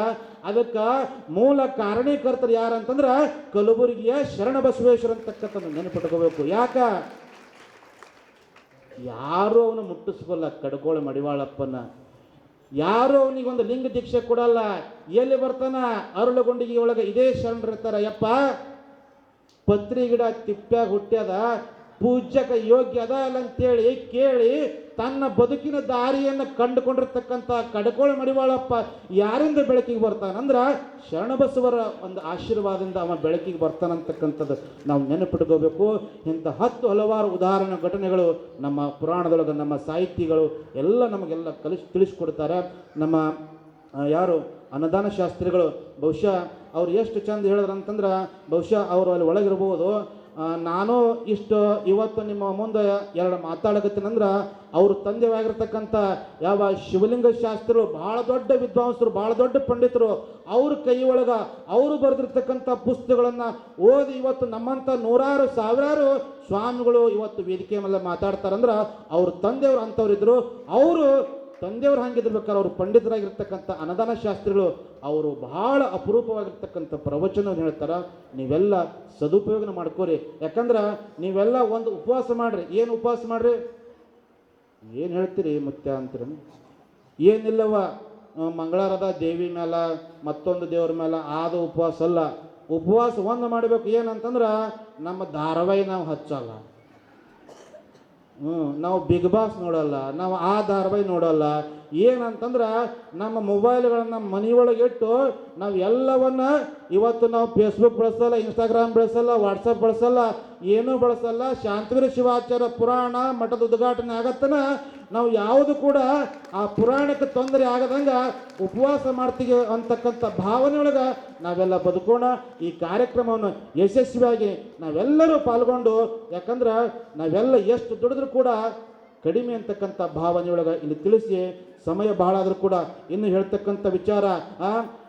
ಅದಕ್ಕೆ ಮೂಲ ಕಾರಣೀಕರ್ತರು ಯಾರಂತಂದ್ರೆ ಕಲಬುರಗಿಯ ಶರಣ ಬಸವೇಶ್ವರ ಅಂತಕ್ಕಂಥದ್ದು ನೆನಪಿಟ್ಕೋಬೇಕು. ಯಾಕ? ಯಾರು ಅವನು ಮುಟ್ಟಿಸ್ಬಲ್ಲ ಕಡ್ಕೋಳ ಮಡಿವಾಳಪ್ಪನ ಯಾರು ಅವನಿಗೆ ಒಂದು ಲಿಂಗ ದೀಕ್ಷೆ ಕೊಡಲ್ಲ. ಎಲ್ಲಿ ಬರ್ತಾನ? ಅರುಳಗೊಂಡಿಗೆ ಒಳಗೆ ಇದೇ ಶರಣರಿರ್ತಾರ ಯಪ್ಪ ಪತ್ರಿ ಗಿಡ ತಿಪ್ಪ್ಯಾಗ ಹುಟ್ಟ್ಯದ, ಪೂಜ್ಯಕ ಯೋಗ್ಯ ಅದ ಅಲ್ಲ ಅಂತೇಳಿ ಕೇಳಿ ತನ್ನ ಬದುಕಿನ ದಾರಿಯನ್ನು ಕಂಡುಕೊಂಡಿರ್ತಕ್ಕಂಥ ಕಡ್ಕೋಳ ಮಡಿವಾಳಪ್ಪ ಯಾರಿಂದ ಬೆಳಕಿಗೆ ಬರ್ತಾನಂದ್ರೆ ಶರಣಬಸವರ ಒಂದು ಆಶೀರ್ವಾದದಿಂದ ಅವ ಬೆಳಕಿಗೆ ಬರ್ತಾನಂತಕ್ಕಂಥದ್ದು ನಾವು ನೆನಪಿಟ್ಕೋಬೇಕು. ಇಂಥ ಹತ್ತು ಹಲವಾರು ಉದಾಹರಣೆ ಘಟನೆಗಳು ನಮ್ಮ ಪುರಾಣದೊಳಗೆ, ನಮ್ಮ ಸಾಹಿತಿಗಳು ಎಲ್ಲ ನಮಗೆಲ್ಲ ಕಲಿಸಿ ತಿಳಿಸ್ಕೊಡ್ತಾರೆ. ನಮ್ಮ ಯಾರು ಅನ್ನದಾನ ಶಾಸ್ತ್ರಿಗಳು ಬಹುಶಃ ಅವ್ರು ಎಷ್ಟು ಚಂದ ಹೇಳಿದ್ರು ಅಂತಂದ್ರೆ ಬಹುಶಃ ಅವರು ಅಲ್ಲಿ ಒಳಗಿರ್ಬೋದು. ನಾನು ಇಷ್ಟು ಇವತ್ತು ನಿಮ್ಮ ಮುಂದೆ ಎರಡು ಮಾತಾಡಕತ್ತೀನಂದ್ರೆ ಅವ್ರ ತಂದೆವಾಗಿರ್ತಕ್ಕಂಥ ಯಾವ ಶಿವಲಿಂಗ ಶಾಸ್ತ್ರಿಗಳು ಭಾಳ ದೊಡ್ಡ ವಿದ್ವಾಂಸರು, ಭಾಳ ದೊಡ್ಡ ಪಂಡಿತರು, ಅವ್ರ ಕೈ ಒಳಗೆ ಅವರು ಬರೆದಿರ್ತಕ್ಕಂಥ ಪುಸ್ತಕಗಳನ್ನು ಓದಿ ಇವತ್ತು ನಮ್ಮಂಥ ನೂರಾರು, ಸಾವಿರಾರು ಸ್ವಾಮಿಗಳು ಇವತ್ತು ವೇದಿಕೆ ಮೇಲೆ ಮಾತಾಡ್ತಾರಂದ್ರೆ ಅವ್ರ ತಂದೆಯವರು ಅಂಥವ್ರಿದ್ರು. ಅವರು ತಂದೆಯವರು ಹಂಗಿದ್ಬೇಕಾದ್ರೆ ಅವರು ಪಂಡಿತರಾಗಿರ್ತಕ್ಕಂಥ ಅನದಾನ ಶಾಸ್ತ್ರಿಗಳು ಅವರು ಬಹಳ ಅಪರೂಪವಾಗಿರ್ತಕ್ಕಂಥ ಪ್ರವಚನವನ್ನು ಹೇಳ್ತಾರೆ. ನೀವೆಲ್ಲ ಸದುಪಯೋಗನ ಮಾಡ್ಕೋರಿ. ಯಾಕಂದ್ರೆ ನೀವೆಲ್ಲ ಒಂದು ಉಪವಾಸ ಮಾಡ್ರಿ. ಏನು ಉಪವಾಸ ಮಾಡ್ರಿ? ಏನು ಹೇಳ್ತೀರಿ ಮುತ್ಯ ಅಂತೀರ? ಏನಿಲ್ಲವ ಮಂಗಳಾರದ ದೇವಿ ಮೇಲೆ ಮತ್ತೊಂದು ದೇವ್ರ ಮೇಲೆ ಆದ ಉಪವಾಸ ಅಲ್ಲ. ಉಪವಾಸ ಒಂದು ಮಾಡಬೇಕು ಏನಂತಂದ್ರೆ, ನಮ್ಮ ಧಾರಾವಾಹಿ ನಾವು ಹಚ್ಚಲ್ಲ. ಹ್ಞೂ ನಾವು ಬಿಗ್ ಬಾಸ್ ನೋಡಲ್ಲ ನಾವು ಆ ಧಾರಾವಾಹಿ ನೋಡಲ್ಲ ಏನಂತಂದ್ರೆ ನಮ್ಮ ಮೊಬೈಲ್ಗಳನ್ನು ಮನೆಯೊಳಗೆ ಇಟ್ಟು ನಾವು ಎಲ್ಲವನ್ನ ಇವತ್ತು ನಾವು ಫೇಸ್ಬುಕ್ ಬಳಸಲ್ಲ ಇನ್ಸ್ಟಾಗ್ರಾಮ್ ಬಳಸಲ್ಲ ವಾಟ್ಸಪ್ ಬಳಸಲ್ಲ, ಏನೂ ಬಳಸಲ್ಲ. ಶಾಂತವೀರ ಶಿವಾಚಾರ್ಯ ಪುರಾಣ ಮಠದ ಉದ್ಘಾಟನೆ ಆಗತ್ತನ, ನಾವು ಯಾವುದು ಕೂಡ ಆ ಪುರಾಣಕ್ಕೆ ತೊಂದರೆ ಆಗದಂಗೆ ಉಪವಾಸ ಮಾಡ್ತೀವಿ ಅಂತಕ್ಕಂಥ ಭಾವನೆ ಒಳಗೆ ನಾವೆಲ್ಲ ಬದುಕೋಣ. ಈ ಕಾರ್ಯಕ್ರಮವನ್ನು ಯಶಸ್ವಿಯಾಗಿ ನಾವೆಲ್ಲರೂ ಪಾಲ್ಗೊಂಡು, ಯಾಕಂದ್ರೆ ನಾವೆಲ್ಲ ಎಷ್ಟು ದುಡಿದ್ರೂ ಕೂಡ ಕಡಿಮೆ ಅಂತಕ್ಕಂಥ ಭಾವನೆಯೊಳಗೆ ಇಲ್ಲಿ ತಿಳಿಸಿ, ಸಮಯ ಬಹಳ ಆದರೂ ಕೂಡ ಇನ್ನು ಹೇಳ್ತಕ್ಕಂಥ ವಿಚಾರ,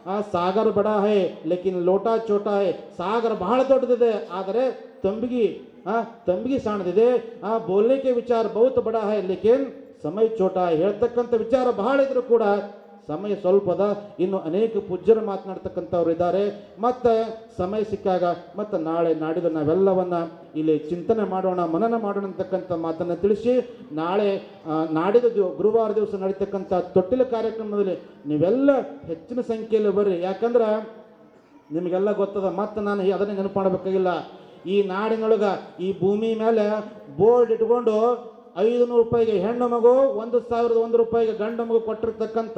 ಆ ಸಾಗರ ಬಡ ಹೇ ಲೇಕಿನ್ ಲೋಟ ಚೋಟ ಹೇ, ಸಾಗರ ಬಹಳ ದೊಡ್ಡದಿದೆ, ಆದರೆ ತಂಬಿಗಿ, ಆ, ತಂಬಿಗಿ ಸಣ್ಣದಿದೆ ಆ ಬೋಲಿಕೆ ವಿಚಾರ ಬಹುತ ಬಡ ಹೇ ಲೇಕಿನ್ ಸಮಯ ಚೋಟ. ಹೇಳ್ತಕ್ಕಂಥ ವಿಚಾರ ಬಹಳ ಇದ್ರೂ ಕೂಡ ಸಮಯ ಸ್ವಲ್ಪದ. ಇನ್ನು ಅನೇಕ ಪೂಜ್ಯರು ಮಾತನಾಡ್ತಕ್ಕಂಥವ್ರು ಇದ್ದಾರೆ. ಮತ್ತು ಸಮಯ ಸಿಕ್ಕಾಗ ಮತ್ತು ನಾಳೆ ನಾಡಿದ ನಾವೆಲ್ಲವನ್ನ ಇಲ್ಲಿ ಚಿಂತನೆ ಮಾಡೋಣ, ಮನನ ಮಾಡೋಣ ಅಂತಕ್ಕಂಥ ಮಾತನ್ನು ತಿಳಿಸಿ, ನಾಳೆ ನಾಡಿದ ದಿವ, ಗುರುವಾರ ದಿವಸ ನಡೀತಕ್ಕಂಥ ತೊಟ್ಟಿಲ ಕಾರ್ಯಕ್ರಮದಲ್ಲಿ ನೀವೆಲ್ಲ ಹೆಚ್ಚಿನ ಸಂಖ್ಯೆಯಲ್ಲಿ ಬರ್ರಿ. ಯಾಕಂದ್ರೆ ನಿಮಗೆಲ್ಲ ಗೊತ್ತದ, ಮತ್ತೆ ನಾನು ಅದನ್ನೇ ನೆನಪು ಮಾಡಬೇಕಾಗಿಲ್ಲ. ಈ ನಾಡಿನೊಳಗೆ ಈ ಭೂಮಿ ಮೇಲೆ ಬೋರ್ಡ್ ಇಟ್ಕೊಂಡು ಐದು ನೂರು ರೂಪಾಯಿಗೆ ಹೆಣ್ಣು ಮಗು, ಒಂದು ಸಾವಿರದ ಒಂದು ರೂಪಾಯಿಗೆ ಗಂಡು ಮಗು ಕೊಟ್ಟಿರ್ತಕ್ಕಂಥ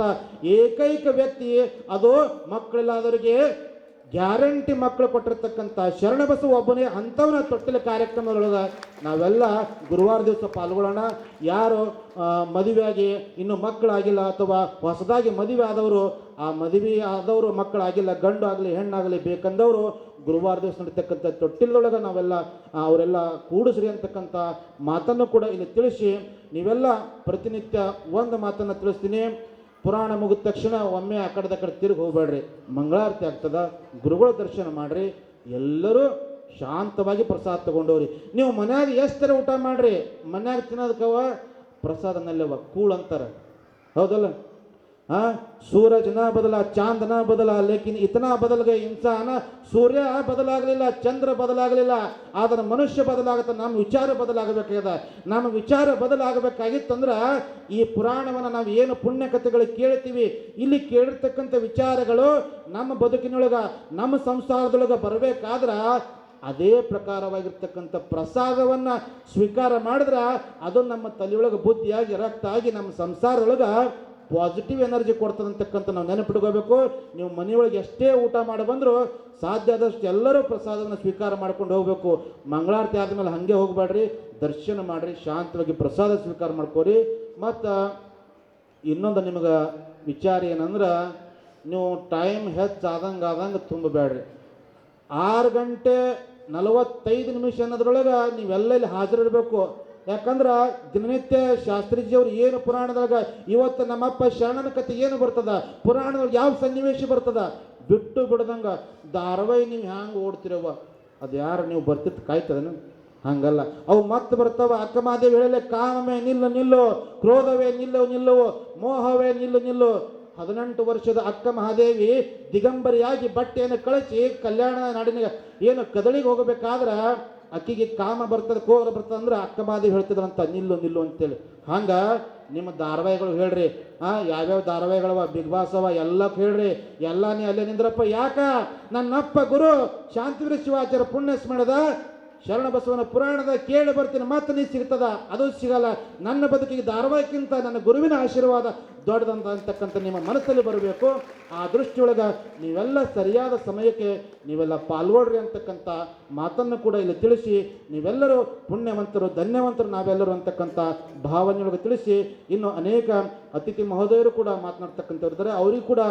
ಏಕೈಕ ವ್ಯಕ್ತಿ, ಅದು ಮಕ್ಕಳಿಲ್ಲದವರಿಗೆ ಗ್ಯಾರಂಟಿ ಮಕ್ಕಳು ಕೊಟ್ಟಿರ್ತಕ್ಕಂಥ ಶರಣಬಸವ ಒಬ್ಬನೇ ಅಂಥವನ್ನ ತೊಟ್ಟಿಲ ಕಾರ್ಯಕ್ರಮದೊಳಗೆ ನಾವೆಲ್ಲ ಗುರುವಾರ ದಿವಸ ಪಾಲ್ಗೊಳ್ಳೋಣ. ಯಾರು ಮದುವೆಯಾಗಿ ಇನ್ನು ಮಕ್ಕಳಾಗಿಲ್ಲ ಅಥವಾ ಹೊಸದಾಗಿ ಮದುವೆ ಆದವರು, ಆ ಮದುವೆ ಆದವರು ಮಕ್ಕಳಾಗಿಲ್ಲ, ಗಂಡು ಆಗಲಿ ಹೆಣ್ಣಾಗಲಿ ಬೇಕಂದವರು ಗುರುವಾರ ದಿವಸ ನಡೀತಕ್ಕಂಥ ತೊಟ್ಟಿಲೊಳಗೆ ನಾವೆಲ್ಲ ಅವರೆಲ್ಲ ಕೂಡಿಸ್ರಿ ಅಂತಕ್ಕಂಥ ಮಾತನ್ನು ಕೂಡ ಇಲ್ಲಿ ತಿಳಿಸಿ, ನೀವೆಲ್ಲ ಪ್ರತಿನಿತ್ಯ ಒಂದು ಮಾತನ್ನು ತಿಳಿಸ್ತೀನಿ. ಪುರಾಣ ಮುಗಿದ ತಕ್ಷಣ ಒಮ್ಮೆ ಆ ಕಡೆದ ಕಡೆ ತಿರುಗಿ ಹೋಗ್ಬೇಡ್ರಿ. ಮಂಗಳಾರತಿ ಆಗ್ತದ, ಗುರುಗಳ ದರ್ಶನ ಮಾಡ್ರಿ. ಎಲ್ಲರೂ ಶಾಂತವಾಗಿ ಪ್ರಸಾದ ತಗೊಂಡವ್ರಿ ನೀವು ಮನ್ಯಾಗ ಥರ ಊಟ ಮಾಡ್ರಿ? ಮನ್ಯಾಗ ತಿನ್ನೋದಕ್ಕವ ಪ್ರಸಾದನಲ್ಲವ ಕೂಳ್ ಅಂತಾರೆ. ಹೌದಲ್ಲ? ಆ सूरज ना बदला, चांद ना ಬದಲ ಲೇಕಿನ್ इतना बदल गए इंसान ಸೂರ್ಯ ಬದಲಾಗಲಿಲ್ಲ ಚಂದ್ರ ಬದಲಾಗಲಿಲ್ಲ ಆದ್ರೆ ಮನುಷ್ಯ ಬದಲಾಗತ್ತ ನಮ್ಮ ವಿಚಾರ ಬದಲಾಗಬೇಕಾಗಿದೆ ನಮ್ಮ ವಿಚಾರ ಬದಲಾಗಬೇಕಾಗಿತ್ತಂದ್ರ ಈ ಪುರಾಣವನ್ನು ನಾವು ಏನು ಪುಣ್ಯ ಕಥೆಗಳು ಕೇಳ್ತೀವಿ, ಇಲ್ಲಿ ಕೇಳಿರ್ತಕ್ಕಂಥ ವಿಚಾರಗಳು ನಮ್ಮ ಬದುಕಿನೊಳಗೆ, ನಮ್ಮ ಸಂಸಾರದೊಳಗೆ ಬರಬೇಕಾದ್ರೆ, ಅದೇ ಪ್ರಕಾರವಾಗಿರ್ತಕ್ಕಂಥ ಪ್ರಸಾದವನ್ನು ಸ್ವೀಕಾರ ಮಾಡಿದ್ರೆ, ಅದು ನಮ್ಮ ತಲೆಯೊಳಗೆ ಬುದ್ಧಿಯಾಗಿ ರಕ್ತ ಆಗಿ ನಮ್ಮ ಸಂಸಾರದೊಳಗೆ ಪಾಸಿಟಿವ್ ಎನರ್ಜಿ ಕೊಡ್ತದಂತಕ್ಕಂಥ ನಾವು ನೆನಪಿಟ್ಕೋಬೇಕು. ನೀವು ಮನೆಯೊಳಗೆ ಎಷ್ಟೇ ಊಟ ಮಾಡಿ ಬಂದರೂ ಸಾಧ್ಯ ಆದಷ್ಟು ಎಲ್ಲರೂ ಪ್ರಸಾದವನ್ನು ಸ್ವೀಕಾರ ಮಾಡ್ಕೊಂಡು ಹೋಗಬೇಕು. ಮಂಗಳಾರತಿ ಆದಮೇಲೆ ಹಾಗೆ ಹೋಗಬೇಡ್ರಿ. ದರ್ಶನ ಮಾಡಿರಿ, ಶಾಂತವಾಗಿ ಪ್ರಸಾದ ಸ್ವೀಕಾರ ಮಾಡ್ಕೋರಿ. ಮತ್ತು ಇನ್ನೊಂದು ನಿಮಗೆ ವಿಚಾರ ಏನಂದ್ರೆ, ನೀವು ಟೈಮ್ ಹೆಚ್ಚಾದಂಗೆ ಆದಂಗೆ ತುಂಬಬೇಡ್ರಿ. ಆರು ಗಂಟೆ ನಲವತ್ತೈದು ನಿಮಿಷ ಅನ್ನೋದ್ರೊಳಗೆ ನೀವೆಲ್ಲ ಇಲ್ಲಿ ಹಾಜರಿರಬೇಕು. ಯಾಕಂದ್ರೆ ದಿನನಿತ್ಯ ಶಾಸ್ತ್ರೀಜಿಯವ್ರು ಏನು ಪುರಾಣದಾಗ ಇವತ್ತು ನಮ್ಮಪ್ಪ ಶರಣನ ಕತೆ ಏನು ಬರ್ತದ? ಪುರಾಣದೊಳಗೆ ಯಾವ ಸನ್ನಿವೇಶ ಬರ್ತದ? ಬಿಟ್ಟು ಬಿಡ್ದಂಗೆ, ಧಾರವಾಹಿ ನೀವು ಹ್ಯಾಂಗೆ ಓಡ್ತಿರವ? ಅದು ಯಾರು ನೀವು ಬರ್ತಿತ್ತು ಕಾಯ್ತದನು ಹಂಗಲ್ಲ. ಅವು ಮತ್ತೆ ಬರ್ತಾವ ಅಕ್ಕಮಾದೇವಿ ಹೇಳಲೆ, ಕಾಮವೇ ನಿಲ್ಲು ನಿಲ್ಲು, ಕ್ರೋಧವೇ ನಿಲ್ಲು ನಿಲ್ಲೋ ಮೋಹವೇ ನಿಲ್ಲು ನಿಲ್ಲು. ಹದಿನೆಂಟು ವರ್ಷದ ಅಕ್ಕ ಮಹಾದೇವಿ ದಿಗಂಬರಿಯಾಗಿ ಬಟ್ಟೆಯನ್ನು ಕಳಿಸಿ ಕಲ್ಯಾಣ ನಾಡಿನ ಏನು ಕದಳಿಗೆ ಹೋಗಬೇಕಾದ್ರೆ ಅಕ್ಕಿಗೆ ಕಾಮ ಬರ್ತದೆ, ಕೋರ ಬರ್ತದೆ ಅಂದ್ರೆ ಅಕ್ಕ ಮಾದಿ ಹೇಳ್ತಿದ್ರಂತ ನಿಲ್ಲು ನಿಲ್ಲು ಅಂತೇಳಿ. ಹಂಗ ನಿಮ್ಮ ಧಾರಾವಾಹಿಗಳು ಹೇಳ್ರಿ. ಆ, ಯಾವ್ಯಾವ ಧಾರಾವಾಹಿಗಳವ? ಬಿಗ್ ಬಾಸ್ ಅವ ಎಲ್ಲ ಹೇಳ್ರಿ. ಎಲ್ಲ ನೀ ಅಲ್ಲೇ ನಿಂದ್ರಪ್ಪ. ಯಾಕ? ನನ್ನಪ್ಪ ಗುರು ಶಾಂತಿವೀರ ಶಿವಾಚಾರ್ಯ ಪುಣ್ಯ ಸ್ಮರಣದ ಶರಣ ಬಸವನ ಪುರಾಣದ ಕೇಳಿ ಬರ್ತೀನಿ, ಮತ್ತೆ ನೀ ಸಿಗ್ತದ? ಅದು ಸಿಗಲ್ಲ. ನನ್ನ ಬದುಕಿಗೆ ಧಾರಾವಾಹಿಕ್ಕಿಂತ ನನ್ನ ಗುರುವಿನ ಆಶೀರ್ವಾದ ದೊಡ್ಡದಂತ ಅಂತಕ್ಕಂಥ ನಿಮ್ಮ ಮನಸ್ಸಲ್ಲಿ ಬರಬೇಕು. ಆ ದೃಷ್ಟಿಯೊಳಗೆ ನೀವೆಲ್ಲ ಸರಿಯಾದ ಸಮಯಕ್ಕೆ ನೀವೆಲ್ಲ ಪಾಲ್ಗೊಳ್ರಿ ಅಂತಕ್ಕಂಥ ಮಾತನ್ನು ಕೂಡ ಇಲ್ಲಿ ತಿಳಿಸಿ ನೀವೆಲ್ಲರೂ ಪುಣ್ಯವಂತರು, ಧನ್ಯವಂತರು ನಾವೆಲ್ಲರೂ ಅಂತಕ್ಕಂಥ ಭಾವನೆಯೊಳಗೆ ತಿಳಿಸಿ ಇನ್ನು ಅನೇಕ ಅತಿಥಿ ಮಹೋದಯರು ಕೂಡ ಮಾತನಾಡ್ತಕ್ಕಂಥವ್ರು ಇದ್ದಾರೆ. ಅವರಿಗೂ ಕೂಡ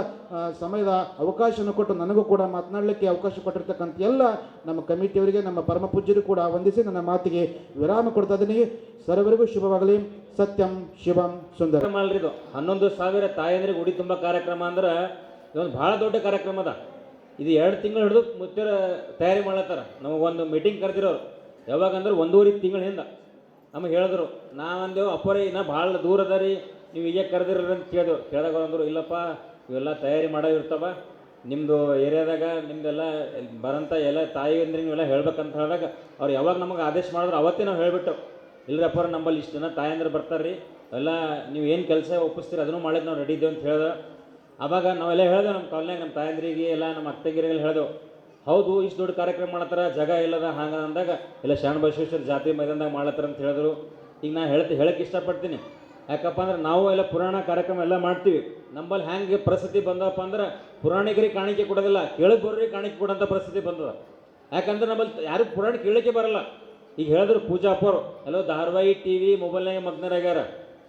ಸಮಯದ ಅವಕಾಶವನ್ನು ಕೊಟ್ಟು ನನಗೂ ಕೂಡ ಮಾತನಾಡಲಿಕ್ಕೆ ಅವಕಾಶ ಕೊಟ್ಟಿರ್ತಕ್ಕಂಥ ಎಲ್ಲ ನಮ್ಮ ಕಮಿಟಿಯವರಿಗೆ, ನಮ್ಮ ಪರಮ ಪೂಜ್ಯರು ಕೂಡ ವಂದಿಸಿ ನನ್ನ ಮಾತಿಗೆ ವಿರಾಮ ಕೊಡ್ತಾ ಇದ್ದೀನಿ. ಸರ್ವರಿಗೂ ಶುಭವಾಗಲಿ. ಸತ್ಯಂ ಶಿವಂ ಸುಂದರ. ಹನ್ನೊಂದು ಸಾವಿರ ತಾಯಂದ್ರಿಗೆ ಉಡಿ ತುಂಬ ಕಾರ್ಯಕ್ರಮ ಅಂದ್ರೆ ಇದೊಂದು ಭಾಳ ದೊಡ್ಡ ಕಾರ್ಯಕ್ರಮ ಅದ. ಇದು ಎರಡು ತಿಂಗಳು ಹಿಡಿದು ಮುತ್ತರ ತಯಾರಿ ಮಾಡ್ಲತ್ತಾರ. ನಮಗೊಂದು ಮೀಟಿಂಗ್ ಕರೆದಿರೋರು. ಯಾವಾಗ ಅಂದ್ರೆ ಒಂದೂವರೆ ತಿಂಗಳ ಹಿಂದೆ. ನಮಗೆ ಹೇಳಿದ್ರು ನಾವಂದೇವು ಅಪ್ಪರಿ ನಾ ಭಾಳ ದೂರ ಅದ ರೀ, ನೀವು ಈಗ ಕರೆದಿರ್ರಿ ಅಂತ ಕೇಳಿದೆವು ಕೇಳಿದಾಗ ಅಂದರು, ಇಲ್ಲಪ್ಪ, ಇವೆಲ್ಲ ತಯಾರಿ ಮಾಡೋ ಇರ್ತವ. ನಿಮ್ಮದು ಏರಿಯಾದಾಗ ನಿಮ್ದೆಲ್ಲ ಬರೋಂಥ ಎಲ್ಲ ತಾಯಿ ಅಂದ್ರೆ ನೀವೆಲ್ಲ ಹೇಳ್ಬೇಕಂತ ಹೇಳಿದಾಗ, ಅವ್ರು ಯಾವಾಗ ನಮಗೆ ಆದೇಶ ಮಾಡಿದ್ರು ಅವತ್ತೇ ನಾವು ಹೇಳಿಬಿಟ್ಟು ಇಲ್ರಪ್ಪ ನಮ್ಮಲ್ಲಿ ಇಷ್ಟು ಜನ ತಾಯಂದ್ರೆ ಬರ್ತಾರೆ ರೀ ಎಲ್ಲ ನೀವು ಏನು ಕೆಲಸ ಒಪ್ಪಿಸ್ತೀರಿ, ಅದನ್ನು ಮಾಡಿದ್ದು ನಾವು ರೆಡಿ ಇದ್ದೇವೆ ಅಂತ ಹೇಳ್ದೆ ಆವಾಗ ನಾವೆಲ್ಲ ಹೇಳ್ದೆವು ನಮ್ಮ ಕಾಲ್ನಾಗ ನಮ್ಮ ತಾಯಂದ್ರಿಗೆ ಎಲ್ಲ ನಮ್ಮ ಅತ್ತೆಗಿರಿಗೆಲ್ಲ ಹೇಳ್ದೆವು, ಹೌದು ಇಷ್ಟು ದೊಡ್ಡ ಕಾರ್ಯಕ್ರಮ ಮಾಡತ್ತಾರ ಜಾಗ ಇಲ್ಲದ ಹಂಗೆ ಅಂದಾಗ ಎಲ್ಲ ಶರಣ ಬಸವೇಶ್ವರ ಜಾತಿ ಮೈದಾನದಾಗ ಮಾಡ್ಲತ್ತಾರ ಅಂತ ಹೇಳಿದ್ರು. ಈಗ ನಾ ಹೇಳ್ತಿ ಹೇಳಕ್ಕೆ ಇಷ್ಟಪಡ್ತೀನಿ. ಯಾಕಪ್ಪ ಅಂದ್ರೆ ನಾವು ಎಲ್ಲ ಪುರಾಣ ಕಾರ್ಯಕ್ರಮ ಎಲ್ಲ ಮಾಡ್ತೀವಿ. ನಮ್ಮಲ್ಲಿ ಹೆಂಗೆ ಪರಿಸ್ಥಿತಿ ಬಂದಪ್ಪ ಅಂದ್ರೆ ಪುರಾಣಿಕರಿಗೆ ಕಾಣಿಕೆ ಕೊಡೋದಿಲ್ಲ ಕೇಳಕ್ಕೆ ಬರ್ರಿ ಕಾಣಿಕೆ ಕೊಡೋಂಥ ಪರಿಸ್ಥಿತಿ ಬಂದದ. ಯಾಕಂದ್ರೆ ನಮ್ಮಲ್ಲಿ ಯಾರು ಪುರಾಣ ಕೇಳಕ್ಕೆ ಬರಲ್ಲ. ಈಗ ಹೇಳಿದ್ರು ಪೂಜಾ ಅಪ್ಪರು ಎಲ್ಲೋ ಧಾರಾವಾಹಿ ಟಿ ವಿ ಮೊಬೈಲ್ನಾಗ ಮಗ್ನರಾಗ್ಯಾರ.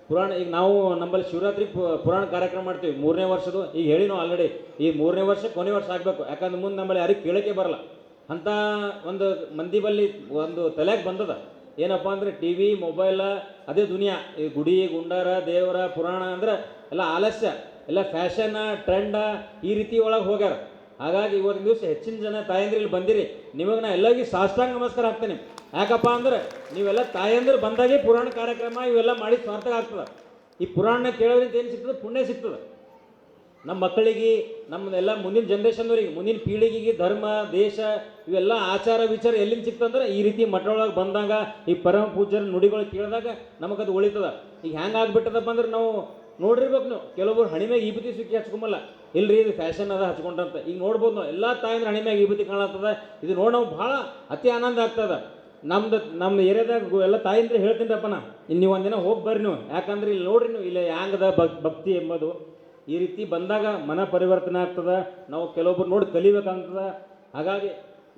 ಪುರಾಣ, ಈಗ ನಾವು ನಮ್ಮಲ್ಲಿ ಶಿವರಾತ್ರಿ ಪುರಾಣ ಕಾರ್ಯಕ್ರಮ ಮಾಡ್ತೀವಿ, ಮೂರನೇ ವರ್ಷದ್ದು. ಈಗ ಹೇಳಿ ನಾವು ಆಲ್ರೆಡಿ ಈ ಮೂರನೇ ವರ್ಷ ಕೊನೆ ವರ್ಷ ಆಗಬೇಕು. ಯಾಕಂದ್ರೆ ಮುಂದೆ ನಮ್ಮಲ್ಲಿ ಯಾರಿಗೆ ಕೇಳಕ್ಕೆ ಬರಲ್ಲ. ಅಂಥ ಒಂದು ಮಂದಿ ಬಲ್ಲಿ ಒಂದು ತಲೆಗೆ ಬಂದದ. ಏನಪ್ಪ ಅಂದರೆ ಟಿ ವಿ ಮೊಬೈಲ, ಅದೇ ದುನಿಯಾ. ಈ ಗುಡಿ, ಗುಂಡಾರ, ದೇವರ, ಪುರಾಣ ಅಂದ್ರೆ ಎಲ್ಲ ಆಲಸ್ಯ. ಎಲ್ಲ ಫ್ಯಾಷನ್, ಟ್ರೆಂಡ ಈ ರೀತಿ ಒಳಗೆ ಹೋಗ್ಯಾರ. ಹಾಗಾಗಿ ಇವತ್ತಿನ ದಿವಸ ಹೆಚ್ಚಿನ ಜನ ತಾಯಂದ್ರಿ ಇಲ್ಲಿ ಬಂದಿರಿ. ನಿಮಗೆ ನಾ ಎಲ್ಲರಿಗೂ ಸಾಷ್ಟಾಂಗ ನಮಸ್ಕಾರ ಹಾಕ್ತೇನೆ. ಯಾಕಪ್ಪ ಅಂದ್ರೆ ನೀವೆಲ್ಲ ತಾಯಂದ್ರೆ ಬಂದಾಗೆ ಪುರಾಣ ಕಾರ್ಯಕ್ರಮ ಇವೆಲ್ಲ ಮಾಡಿ ಸ್ವಾರ್ಥ ಆಗ್ತದೆ. ಈ ಪುರಾಣ ಕೇಳೋದ್ರಿಂದ ಏನು ಸಿಗ್ತದೆ? ಪುಣ್ಯ ಸಿಗ್ತದೆ. ನಮ್ಮ ಮಕ್ಕಳಿಗೆ, ನಮ್ಮನ್ನೆಲ್ಲ ಮುಂದಿನ ಜನ್ರೇಷನ್ದವ್ರಿಗೆ ಮುಂದಿನ ಪೀಳಿಗೆಗೆ ಧರ್ಮ, ದೇಶ, ಇವೆಲ್ಲ ಆಚಾರ ವಿಚಾರ ಎಲ್ಲಿಂದ ಸಿಕ್ತಂದ್ರೆ ಈ ರೀತಿ ಮಠದೊಳಗೆ ಬಂದಾಗ, ಈ ಪರಮ ಪೂಜಾರ ನುಡಿಗಳು ಕೇಳಿದಾಗ ನಮಗದು ಉಳಿತದ. ಈಗ ಹೆಂಗೆ ಆಗ್ಬಿಟ್ಟದಪ್ಪ ಅಂದ್ರೆ ನಾವು ನೋಡಿರ್ಬೇಕು ನೀವು. ಕೆಲವೊಬ್ರು ಹಣಿಮೆಗೆ ಈ ಬುತ್ತಿ ಸಿಕ್ಕಿ ಹಚ್ಕೊಂಬಲ್ಲ. ಇಲ್ರಿ, ಇದು ಫ್ಯಾಷನ್ ಅದ ಹಚ್ಕೊಂಡಂತ ಈಗ ನೋಡ್ಬೋದು ನಾವು, ಎಲ್ಲ ತಾಯಂದ್ರೆ ಹಣಿಮ್ಯಾಗ ಈ ಬುತ್ತಿ ಕಾಣತ್ತದ ಇದು ನೋಡಿ ನಾವು ಭಾಳ ಅತಿ ಆನಂದ ಆಗ್ತದ. ನಮ್ದು ನಮ್ಮ ಏರಿಯಾದಾಗ ಎಲ್ಲ ತಾಯಿಂದ್ರೆ ಹೇಳ್ತೀನಿ ನಾ. ಇನ್ನು ನೀವು ಒಂದಿನ ಹೋಗಿ ಬರ್ರಿ ನೀವು. ಯಾಕಂದ್ರೆ ಇಲ್ಲಿ ನೋಡ್ರಿ ನೀವು, ಇಲ್ಲಿ ಹ್ಯಾಂಗದ ಭಕ್, ಭಕ್ತಿ ಎಂಬುದು. ಈ ರೀತಿ ಬಂದಾಗ ಮನ ಪರಿವರ್ತನೆ ಆಗ್ತದ. ನಾವು ಕೆಲವೊಬ್ರು ನೋಡಿ ಕಲಿಬೇಕಾಗ್ತದ. ಹಾಗಾಗಿ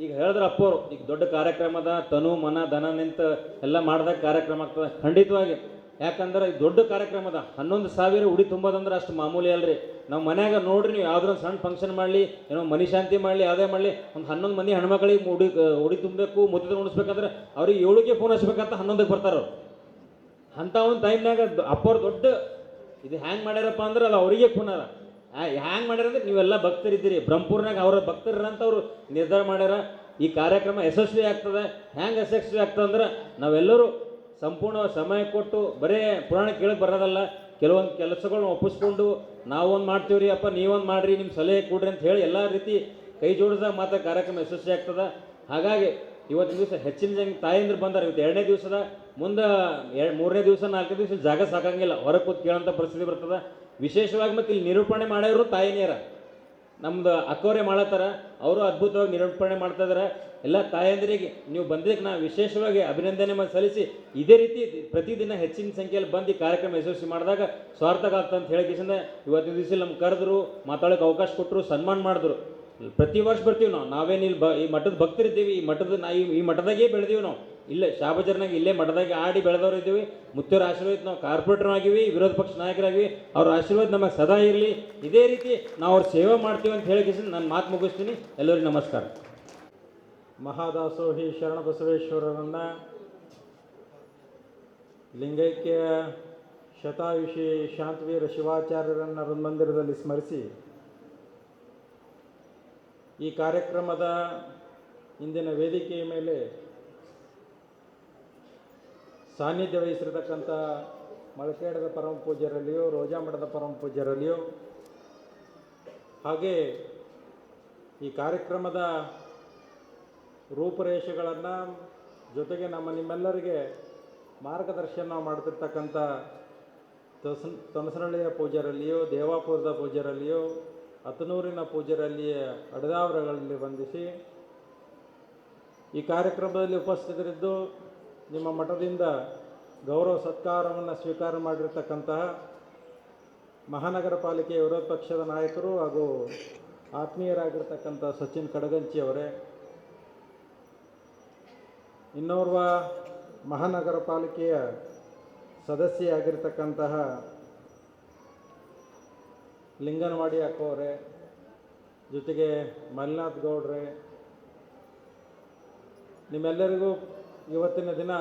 ಈಗ ಹೇಳಿದ್ರ ಅಪ್ಪೋರು, ಈಗ ದೊಡ್ಡ ಕಾರ್ಯಕ್ರಮದ ತನು, ಮನ, ಧನ, ನಿಂತ ಎಲ್ಲ ಮಾಡಿದಾಗ ಕಾರ್ಯಕ್ರಮ ಆಗ್ತದೆ. ಖಂಡಿತವಾಗಿ. ಯಾಕಂದ್ರೆ ದೊಡ್ಡ ದೊಡ್ಡ ಕಾರ್ಯಕ್ರಮದ ಹನ್ನೊಂದು ಸಾವಿರ ಉಡಿ ತುಂಬೋದಂದ್ರೆ ಅಷ್ಟು ಮಾಮೂಲಿ ಅಲ್ರಿ. ನಾವು ಮನ್ಯಾಗ ನೋಡ್ರಿ ನೀವು ಯಾವ್ದಾರ ಒಂದು ಸಣ್ಣ ಫಂಕ್ಷನ್ ಮಾಡಲಿ, ಏನೋ ಮನಿ ಶಾಂತಿ ಮಾಡಲಿ, ಯಾವುದೇ ಮಾಡಲಿ, ಒಂದು ಹನ್ನೊಂದು ಮಂದಿ ಹೆಣ್ಮಕ್ಳಿಗೆ ಉಡಿ ಉಡಿ ತುಂಬಬೇಕು, ಮುದ್ದೆ ಉಣಿಸ್ಬೇಕಂದ್ರೆ ಅವ್ರಿಗೆ ಏಳಿಗೆ ಫೋನ್ ಹಚ್ಬೇಕಂತ ಹನ್ನೊಂದಕ್ಕೆ ಬರ್ತಾರ ಅಂಥ ಒಂದು ಟೈಮ್ನಾಗ ಅಪ್ಪವ್ರು ದೊಡ್ಡ ಇದು ಹ್ಯಾಂಗ್ ಮಾಡ್ಯಾರಪ್ಪ ಅಂದ್ರೆ ಅದು ಅವರಿಗೆ ಫೋನ್ ಅದ. ಹ್ಯಾಂಗ್ ಮಾಡ್ಯಾರ ಅಂದ್ರೆ ನೀವೆಲ್ಲ ಭಕ್ತರಿದ್ದೀರಿ ಬ್ರಹ್ಮಪುರ್ನಾಗ ಅವರ ಭಕ್ತರಂತ ಅವರು ನಿರ್ಧಾರ ಮಾಡ್ಯಾರ. ಈ ಕಾರ್ಯಕ್ರಮ ಯಶಸ್ವಿ ಆಗ್ತದೆ. ಹ್ಯಾಂಗ್ ಯಶಸ್ವಿ ಆಗ್ತದೆ ಅಂದ್ರೆ ನಾವೆಲ್ಲರೂ ಸಂಪೂರ್ಣ ಸಮಯ ಕೊಟ್ಟು ಬರೇ ಪುರಾಣ ಕೇಳಕ್ಕೆ ಬರೋದಲ್ಲ, ಕೆಲವೊಂದು ಕೆಲಸಗಳನ್ನ ಒಪ್ಪಿಸ್ಕೊಂಡು ನಾವೊಂದು ಮಾಡ್ತೀವಿ ರೀ ಅಪ್ಪ, ನೀವೊಂದು ಮಾಡ್ರಿ ನಿಮ್ಮ ಸಲಹೆ ಕೊಡ್ರಿ ಅಂತ ಹೇಳಿ ಎಲ್ಲ ರೀತಿ ಕೈ ಜೋಡಿಸಿದಾಗ ಮಾತ್ರ ಕಾರ್ಯಕ್ರಮ ಯಶಸ್ವಿ ಆಗ್ತದೆ. ಹಾಗಾಗಿ ಇವತ್ತಿನ ದಿವಸ ಹೆಚ್ಚಿನ ಜನ ತಾಯಂದ್ರ ಬಂದಾರೆ. ಇವತ್ತು ಎರಡನೇ ದಿವಸದ ಮುಂದೆ ಎರಡು, ಮೂರನೇ ದಿವಸ, ನಾಲ್ಕನೇ ದಿವಸ ಜಾಗ ಸಾಕಂಗಿಲ್ಲ. ಹೊರಗೆ ಕೂತ್ ಕೇಳೋಂಥ ಪರಿಸ್ಥಿತಿ ಬರ್ತದೆ. ವಿಶೇಷವಾಗಿ ಮತ್ತು ಇಲ್ಲಿ ನಿರೂಪಣೆ ಮಾಡೋರು ತಾಯಿನಿಯರ. ನಮ್ದು ಅಕ್ಕವರೇ ಮಾಡತ್ತಾರ ಅವರು ಅದ್ಭುತವಾಗಿ ನಿರೂಪಣೆ ಮಾಡ್ತಾ ಇದಾರೆ. ಎಲ್ಲ ತಾಯಂದಿರಿಗೆ ನೀವು ಬಂದಿದ್ದಕ್ಕೆ ನಾ ವಿಶೇಷವಾಗಿ ಅಭಿನಂದನೆ ಸಲ್ಲಿಸಿ, ಇದೇ ರೀತಿ ಪ್ರತಿದಿನ ಹೆಚ್ಚಿನ ಸಂಖ್ಯೆಯಲ್ಲಿ ಬಂದು ಕಾರ್ಯಕ್ರಮ ಯಶಸ್ವಿ ಮಾಡಿದಾಗ ಸ್ವಾರ್ಥಕ ಆಗ್ತದೆ ಅಂತ ಹೇಳಿಕೆಸಿಂದ ಇವತ್ತಿನ ದಿವಸ ನಮ್ಮ ಕರೆದ್ರು, ಮಾತಾಡೋಕೆ ಅವಕಾಶ ಕೊಟ್ಟರು, ಸನ್ಮಾನ ಮಾಡಿದ್ರು. ಪ್ರತಿ ವರ್ಷ ಬರ್ತೀವಿ ನಾವು. ನಾವೇನು ಇಲ್ಲಿ ಬ ಈ ಮಠದ ಭಕ್ತರಿದ್ದೀವಿ, ಈ ಮಠದ ನಾ ಈ ಮಠದಾಗೆ ಬೆಳೆದೀವಿ ನಾವು. ಇಲ್ಲೇ ಶಾಬಜರ್ನಾಗ ಇಲ್ಲೇ ಮಠದಾಗೆ ಆಡಿ ಬೆಳೆದವ್ರು ಇದ್ದೀವಿ. ಮುತ್ತರ ಆಶೀರ್ವಾದ ನಾವು ಕಾರ್ಪೊರೇಟರ್ ಆಗಿವಿ, ವಿರೋಧ ಪಕ್ಷ ನಾಯಕರಾಗಿವಿ. ಅವ್ರ ಆಶೀರ್ವಾದ ನಮಗೆ ಸದಾ ಇರಲಿ. ಇದೇ ರೀತಿ ನಾವು ಅವ್ರ ಸೇವೆ ಮಾಡ್ತೀವಿ ಅಂತ ಹೇಳಿ ನಾನು ಮಾತು ಮುಗಿಸ್ತೀನಿ. ಎಲ್ಲರಿಗೂ ನಮಸ್ಕಾರ. ಮಹಾದಾಸೋಹಿ ಶರಣಬಸವೇಶ್ವರರನ್ನು ಲಿಂಗೈಕ್ಯ ಶತಾಯುಷಿ ಶಾಂತವೀರ ಶಿವಾಚಾರ್ಯರನ್ನು ಮಂದಿರದಲ್ಲಿ ಸ್ಮರಿಸಿ ಈ ಕಾರ್ಯಕ್ರಮದ ಇಂದಿನ ವೇದಿಕೆಯ ಮೇಲೆ ಸಾನ್ನಿಧ್ಯ ವಹಿಸಿರ್ತಕ್ಕಂಥ ಮಳಕೇಡದ ಪರಮ ಪೂಜ್ಯರಲ್ಲಿಯೋ ರೋಜಾ ಮಠದ ಪರಮ ಪೂಜ್ಯರಲ್ಲಿಯೋ, ಹಾಗೆ ಈ ಕಾರ್ಯಕ್ರಮದ ರೂಪುರೇಷೆಗಳನ್ನು ಜೊತೆಗೆ ನಮ್ಮ ನಿಮ್ಮೆಲ್ಲರಿಗೆ ಮಾರ್ಗದರ್ಶನ ಮಾಡ್ತಿರ್ತಕ್ಕಂಥ ತಸ, ತನಸನಹಳ್ಳಿಯ ಪೂಜರಲ್ಲಿಯೋ ದೇವಾಪುರದ ಪೂಜರಲ್ಲಿಯೋ ಅತನೂರಿನ ಪೂಜರಲ್ಲಿ ಅಡದಾವರಗಳಲ್ಲಿ ಬಂಧಿಸಿ ಈ ಕಾರ್ಯಕ್ರಮದಲ್ಲಿ ಉಪಸ್ಥಿತರಿದ್ದು ನಿಮ್ಮ ಮಠದಿಂದ ಗೌರವ ಸತ್ಕಾರವನ್ನು ಸ್ವೀಕಾರ ಮಾಡಿರ್ತಕ್ಕಂತಹ ಮಹಾನಗರ ಪಾಲಿಕೆ ವಿರೋಧ ಪಕ್ಷದ ನಾಯಕರು ಹಾಗೂ ಆತ್ಮೀಯರಾಗಿರ್ತಕ್ಕಂಥ ಸಚಿನ್ ಕಡಗಂಚಿ ಅವರೇ ಇನ್ನೋರ್ವ ಮಹಾನಗರ ಪಾಲಿಕೆಯ ಸದಸ್ಯೆಯಾಗಿರ್ತಕ್ಕಂತಹ ಲಿಂಗನವಾಡಿ ಅಕ್ಕವರೇ ಜೊತೆಗೆ ಮಲ್ನಾಥ್ ಗೌಡ್ರೆ, ನಿಮ್ಮೆಲ್ಲರಿಗೂ ಇವತ್ತಿನ ದಿನ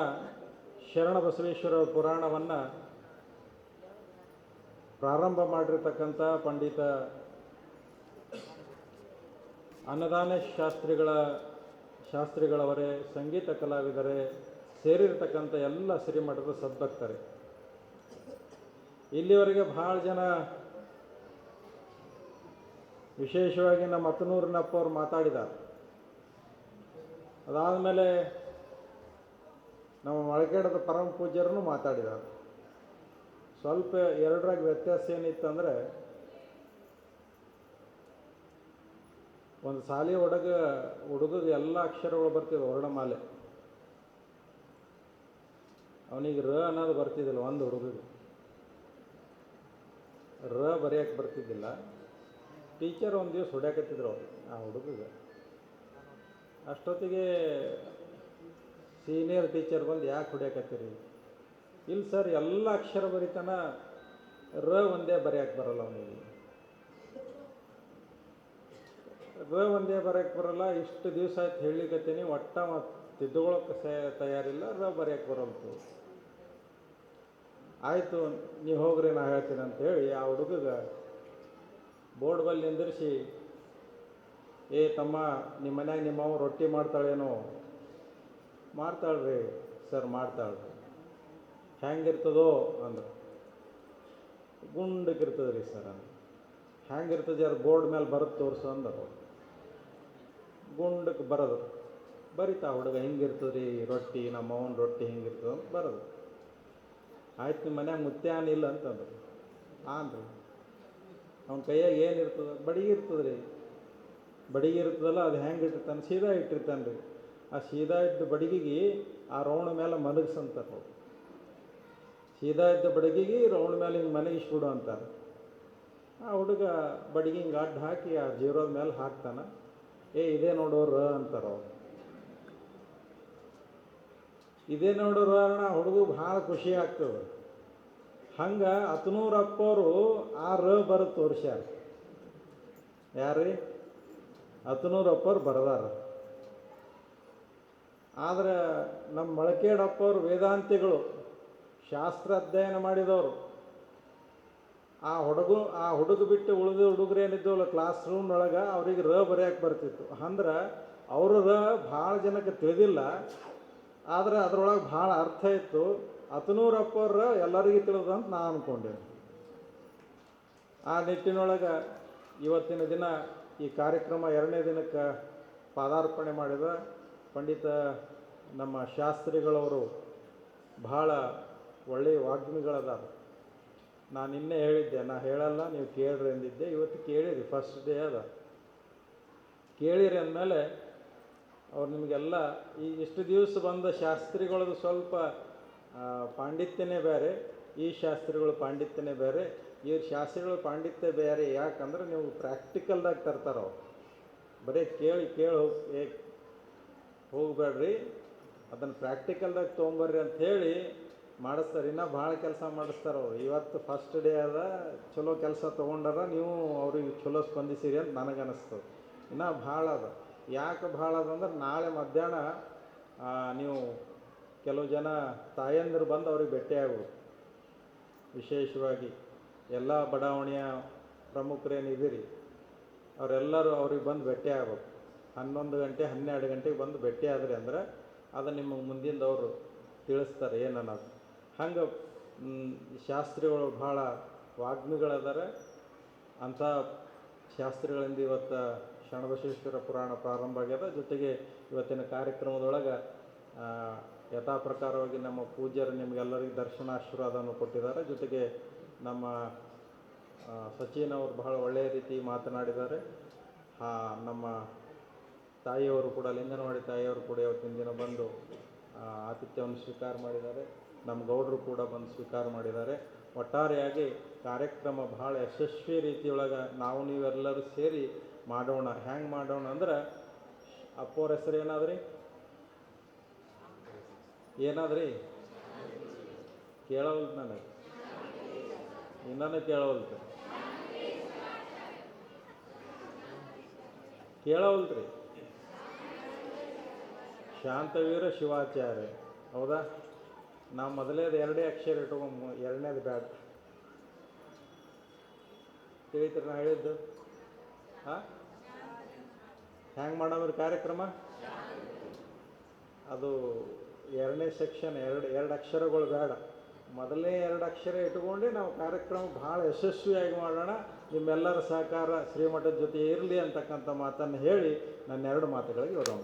ಶರಣ ಬಸವೇಶ್ವರ ಪುರಾಣವನ್ನು ಪ್ರಾರಂಭ ಮಾಡಿರ್ತಕ್ಕಂಥ ಪಂಡಿತ ಅನ್ನದಾನ ಶಾಸ್ತ್ರಿಗಳ ಶಾಸ್ತ್ರಿಗಳವರೇ, ಸಂಗೀತ ಕಲಾವಿದರೇ ಸೇರಿರ್ತಕ್ಕಂಥ ಎಲ್ಲ ಶ್ರೀಮಠದ ಸದ್ಭಕ್ತರೆ. ಇಲ್ಲಿವರೆಗೆ ಭಾಳ ಜನ ವಿಶೇಷವಾಗಿ ನಮ್ಮ ಹತ್ತನೂರಿನಪ್ಪ ಅವ್ರು ಮಾತಾಡಿದ್ದಾರೆ. ಅದಾದಮೇಲೆ ನಮ್ಮ ಮಳಗೇಡದ ಪರಮ ಪೂಜ್ಯರನ್ನು ಮಾತಾಡಿದ್ದಾರೆ ಸ್ವಲ್ಪ ಎರಡರಾಗ ವ್ಯತ್ಯಾಸ ಏನಿತ್ತಂದರೆ ಒಂದು ಸಾಲಿ ಒಡಗ ಹುಡುಗದ ಎಲ್ಲ ಅಕ್ಷರಗಳು ಬರ್ತಿದ್ವು, ವರ್ಣಮಾಲೆ. ಅವನಿಗೆ ರ ಅನ್ನೋದು ಬರ್ತಿದ್ದಿಲ್ಲ, ಒಂದು ಹುಡುಗಗೆ. ರ ಬರೆಯಕ್ಕೆ ಬರ್ತಿದ್ದಿಲ್ಲ. ಟೀಚರ್ ಒಂದು ದಿವಸ ಹೊಡ್ಯಾಕತ್ತಿದ್ರು ಅವ್ರು, ಆ ಹುಡುಗಗೆ. ಅಷ್ಟೊತ್ತಿಗೆ ಸೀನಿಯರ್ ಟೀಚರ್ ಬಂದು ಯಾಕೆ ಹೊಡ್ಯಾಕತ್ತೀರಿ? ಇಲ್ಲ ಸರ್ ಎಲ್ಲ ಅಕ್ಷರ ಬರಿತಾನ ರ ಒಂದೇ ಬರೆಯಕ್ಕೆ ಬರಲ್ಲ ಅವನಿಗೆ. ರ ಒಂದೇ ಬರೆಯಕ್ಕೆ ಬರಲ್ಲ, ಇಷ್ಟು ದಿವಸ ಆಯ್ತು ಹೇಳಿಕತ್ತೀನಿ, ಒಟ್ಟ ತಿದ್ದುಕೊಳ್ಳೋಕೆ ಸೇ ತಯಾರಿಲ್ಲ, ರ ಬರೆಯಕ್ಕೆ ಬರಲ್ತು ಆಯಿತು, ನೀವು ಹೋಗ್ರಿ, ನಾ ಹೇಳ್ತೀನಿ ಅಂತೇಳಿ ಆ ಹುಡುಗಗೆ ಬೋರ್ಡ್ ಬಲ್ಲಿ ನಿಂದಿರಿಸಿ, ಏ ತಮ್ಮ ನಿಮ್ಮ ಮನ್ಯಾಗ ನಿಮ್ಮವ್ವ ರೊಟ್ಟಿ ಮಾಡ್ತಾಳೇನೋ ಮಾಡ್ತಾಳ್ರಿ ಸರ್ ಮಾಡ್ತಾಳ್ರಿ ಹೆಂಗಿರ್ತದೋ ಅಂದ್ರೆ. ಗುಂಡಕ್ಕಿರ್ತದೆ ರೀ ಸರ್ ಅಂದ್ರೆ ಹೆಂಗಿರ್ತದೆ ಅದು ಬೋರ್ಡ್ ಮೇಲೆ ಬರುತ್ತೆ ತೋರಿಸು ಅಂದರು ಗುಂಡಕ್ಕೆ ಬರೋದು. ಬರಿತಾ ಹುಡುಗ ಹಿಂಗಿರ್ತದೆ ರೀ ರೊಟ್ಟಿ, ನಮ್ಮ ಅವನ ರೊಟ್ಟಿ ಹಿಂಗಿರ್ತದೆ ಅಂತ ಬರೋದು. ಆಯ್ತು ನಿಮ್ಮ ಮನ್ಯಾಗ ಮುತ್ಯಾನ ಇಲ್ಲ ಅಂತಂದ್ರು. ಆನ್ರಿ. ಅವ್ನ ಕೈಯಾಗ ಏನಿರ್ತದೆ ಬಡಿಗೆ ಇರ್ತದೆ ರೀ ಬಡಿಗೆ ಇರ್ತದಲ್ಲ, ಅದು ಹೆಂಗೆ ಇಟ್ಟಿರ್ತಾನೆ? ಸೀದಾ ಇಟ್ಟಿರ್ತಾನೆ ರೀ ಆ ಸೀದಾ ಇದ್ದ ಬಡಿಗೆಗೆ ಆ ರೌಂಡ್ ಮೇಲೆ ಮಲಗಿಸಂತಾರೆ ಅವ್ರು ಸೀದಾ ಇದ್ದ ಬಡಗಿಗೆ ರೌಂಡ್ ಮೇಲೆ ಹಿಂಗೆ ಮಲಗಿಸ್ಬಿಡು ಅಂತಾರೆ. ಆ ಹುಡುಗ ಬಡಿಗೆ ಹಿಂಗೆ ಅಡ್ಡ ಹಾಕಿ ಆ ಜೀರೋದ ಮೇಲೆ ಹಾಕ್ತಾನೆ. ಏ, ಇದೇ ನೋಡೋರು ಅಂತಾರೆ ಅವ್ರು. ಇದೇ ನೋಡೋರು ಅಣ್ಣ ಹುಡುಗ ಭಾಳ ಖುಷಿ ಆಗ್ತದೆ. ಹಂಗೆ ಹತ್ನೂರಪ್ಪವರು ಆ ರ ಬರ ತೋರಿಸ್ಯಾರ. ಯಾರ್ರಿ? ಅಪ್ಪರು ಬರದಾರ. ಆದ್ರೆ ನಮ್ಮ ಮೊಳಕೇಡಪ್ಪವ್ರು ವೇದಾಂತಿಗಳು ಶಾಸ್ತ್ರ ಅಧ್ಯಯನ ಮಾಡಿದವರು. ಆ ಹುಡುಗ ಆ ಹುಡುಗ ಬಿಟ್ಟು ಉಳಿದ ಹುಡುಗರು ಏನಿದ್ದವಲ್ಲ ಕ್ಲಾಸ್ ರೂಮ್ನೊಳಗೆ ಅವ್ರಿಗೆ ರ ಬರೆಯಕ್ಕೆ ಬರ್ತಿತ್ತು. ಅಂದ್ರೆ ಅವರು ರ ಭಾಳ ಜನಕ್ಕೆ ತಿಳಿದಿಲ್ಲ, ಆದರೆ ಅದರೊಳಗೆ ಭಾಳ ಅರ್ಥ ಇತ್ತು. ಅತನೂರಪ್ಪರ ಎಲ್ಲರಿಗೂ ತಿಳಿದಂತ ನಾ ಅಂದ್ಕೊಂಡೆ ಆ ನಿಟ್ಟಿನೊಳಗೆ ಇವತ್ತಿನ ದಿನ ಈ ಕಾರ್ಯಕ್ರಮ ಎರಡನೇ ದಿನಕ್ಕೆ ಪಾದಾರ್ಪಣೆ ಮಾಡಿದ ಪಂಡಿತ, ನಮ್ಮ ಶಾಸ್ತ್ರಿಗಳವರು ಬಹಳ ಒಳ್ಳೆಯ ವಾಗ್ಮಿಗಳದಾರ. ನಾನು ನಿನ್ನೆ ಹೇಳಿದ್ದೆ, ನಾ ಹೇಳಲ್ಲ, ನೀವು ಕೇಳ್ರಿ ಅಂದಿದ್ದೆ, ಇವತ್ತು ಕೇಳಿರಿ ಫಸ್ಟ್ ಡೇ ಅದ. ಕೇಳಿರಿ ಅಂದಮೇಲೆ ಅವ್ರು ನಿಮಗೆಲ್ಲ ಈ ಇಷ್ಟು ದಿವಸ ಬಂದ ಶಾಸ್ತ್ರಿಗಳದು ಸ್ವಲ್ಪ ಪಾಂಡಿತ್ಯನೇ ಬೇರೆ, ಈ ಶಾಸ್ತ್ರಿಗಳು ಪಾಂಡಿತ್ಯನೇ ಬೇರೆ, ಈ ಶಾಸ್ತ್ರಿಗಳ ಪಾಂಡಿತ್ಯ ಬೇರೆ ಯಾಕಂದ್ರೆ ನೀವು ಪ್ರಾಕ್ಟಿಕಲ್ದಾಗ ತರ್ತಾರ ಅವ್ರು. ಬರೀ ಕೇಳಿ ಕೇಳಿ ಹೋಗಿ ಹೋಗ್ಬೇಡ್ರಿ. ಅದನ್ನು ಪ್ರಾಕ್ಟಿಕಲ್ದಾಗ ತೊಗೊಂಬರ್ರಿ ಅಂತ ಹೇಳಿ ಮಾಡಿಸ್ತಾರೆ. ಇನ್ನೂ ಭಾಳ ಕೆಲಸ ಮಾಡಿಸ್ತಾರೆ ಅವ್ರು. ಇವತ್ತು ಫಸ್ಟ್ ಡೇ ಅದ, ಚಲೋ ಕೆಲಸ ತೊಗೊಂಡಾರ ನೀವು ಅವ್ರಿಗೆ ಚಲೋ ಸ್ಪಂದಿಸಿರಿ ಅಂತ ನನಗೆ ಅನಿಸ್ತದೆ. ಇನ್ನೂ ಭಾಳ ಅದ. ಯಾಕೆ ಭಾಳ ಅದ ಅಂದ್ರೆ ನಾಳೆ ಮಧ್ಯಾಹ್ನ ನೀವು ಕೆಲವು ಜನ ತಾಯಂದಿರು ಬಂದು ಅವ್ರಿಗೆ ಭೇಟಿ ಆಗ್ಬೋದು ವಿಶೇಷವಾಗಿ ಎಲ್ಲ ಬಡಾವಣೆಯ ಪ್ರಮುಖರೇನಿದ್ದೀರಿ ಅವರೆಲ್ಲರೂ ಅವ್ರಿಗೆ ಬಂದು ಭೇಟಿ ಆಗ್ಬೇಕು. ಹನ್ನೊಂದು ಗಂಟೆ, ಹನ್ನೆರಡು ಗಂಟೆಗೆ ಬಂದು ಭೇಟಿ ಆದ್ರಿ ಅಂದ್ರೆ ಅದು ನಿಮಗೆ ಮುಂದಿಂದ ಅವರು ತಿಳಿಸ್ತಾರೆ ಏನನ್ನೋದು. ಹಂಗೆ ಶಾಸ್ತ್ರಿಗಳು ಭಾಳ ವಾಗ್ಮಿಗಳದಾರೆ. ಅಂಥ ಶಾಸ್ತ್ರಿಗಳಿಂದ ಇವತ್ತು ಶರಣಬಸವೇಶ್ವರ ಪುರಾಣ ಪ್ರಾರಂಭ ಆಗ್ಯದ. ಜೊತೆಗೆ ಇವತ್ತಿನ ಕಾರ್ಯಕ್ರಮದೊಳಗೆ ಯಥಾಪ್ರಕಾರವಾಗಿ ಯಥಾ ಪ್ರಕಾರವಾಗಿ ನಮ್ಮ ಪೂಜ್ಯರು ನಿಮಗೆಲ್ಲರಿಗೂ ದರ್ಶನ ಆಶೀರ್ವಾದವನ್ನು ಕೊಟ್ಟಿದ್ದಾರೆ. ಜೊತೆಗೆ ನಮ್ಮ ಸಚಿನ್ ಅವರು ಬಹಳ ಒಳ್ಳೆಯ ರೀತಿ ಮಾತನಾಡಿದ್ದಾರೆ. ನಮ್ಮ ತಾಯಿಯವರು ಕೂಡ, ಲಿಂಗನವಾಡಿ ತಾಯಿಯವರು ಕೂಡ ಇವತ್ತಿನ ದಿನ ಬಂದು ಆತಿಥ್ಯವನ್ನು ಸ್ವೀಕಾರ ಮಾಡಿದ್ದಾರೆ. ನಮ್ಮ ಗೌಡರು ಕೂಡ ಬಂದು ಸ್ವೀಕಾರ ಮಾಡಿದ್ದಾರೆ. ಒಟ್ಟಾರೆಯಾಗಿ ಕಾರ್ಯಕ್ರಮ ಭಾಳ ಯಶಸ್ವಿ ರೀತಿಯೊಳಗೆ ನಾವು ನೀವೆಲ್ಲರೂ ಸೇರಿ ಮಾಡೋಣ. ಹೆಂಗೆ ಮಾಡೋಣ ಅಂದ್ರೆ ಅಪ್ಪೋರ ಹೆಸರು ಏನಾದ್ರಿ? ಏನಾದ್ರಿ? ಕೇಳವಲ್ದು ನನಗೆ. ಇನ್ನೂ ಕೇಳವಲ್ತು. ಕೇಳವಲ್ತ್ರಿ. ಶಾಂತವೀರ ಶಿವಾಚಾರ್ಯ. ಹೌದಾ? ನಾವು ಮೊದಲೇದು ಎರಡೇ ಅಕ್ಷರ ಇಟ್ಕೊಂಬ ಎರಡನೇದು ಬೇಡ ತಿಳಿತೀರಿ ನಾ ಹೇಳಿದ್ದು? ಹಾಂ? ಹೆಂಗೆ ಮಾಡೋದ್ರ ಕಾರ್ಯಕ್ರಮ? ಅದು ಎರಡನೇ ಸೆಕ್ಷನ್, ಎರಡು ಎರಡು ಅಕ್ಷರಗಳು ಬೇಡ ಮೊದಲನೇ ಎರಡು ಅಕ್ಷರ ಇಟ್ಕೊಂಡು ನಾವು ಕಾರ್ಯಕ್ರಮ ಭಾಳ ಯಶಸ್ವಿಯಾಗಿ ಮಾಡೋಣ. ನಿಮ್ಮೆಲ್ಲರ ಸಹಕಾರ ಶ್ರೀಮಠದ ಜೊತೆ ಇರಲಿ ಅಂತಕ್ಕಂಥ ಮಾತನ್ನು ಹೇಳಿ ನನ್ನ ಎರಡು ಮಾತುಗಳಿಗೆ ವಿರಾಮ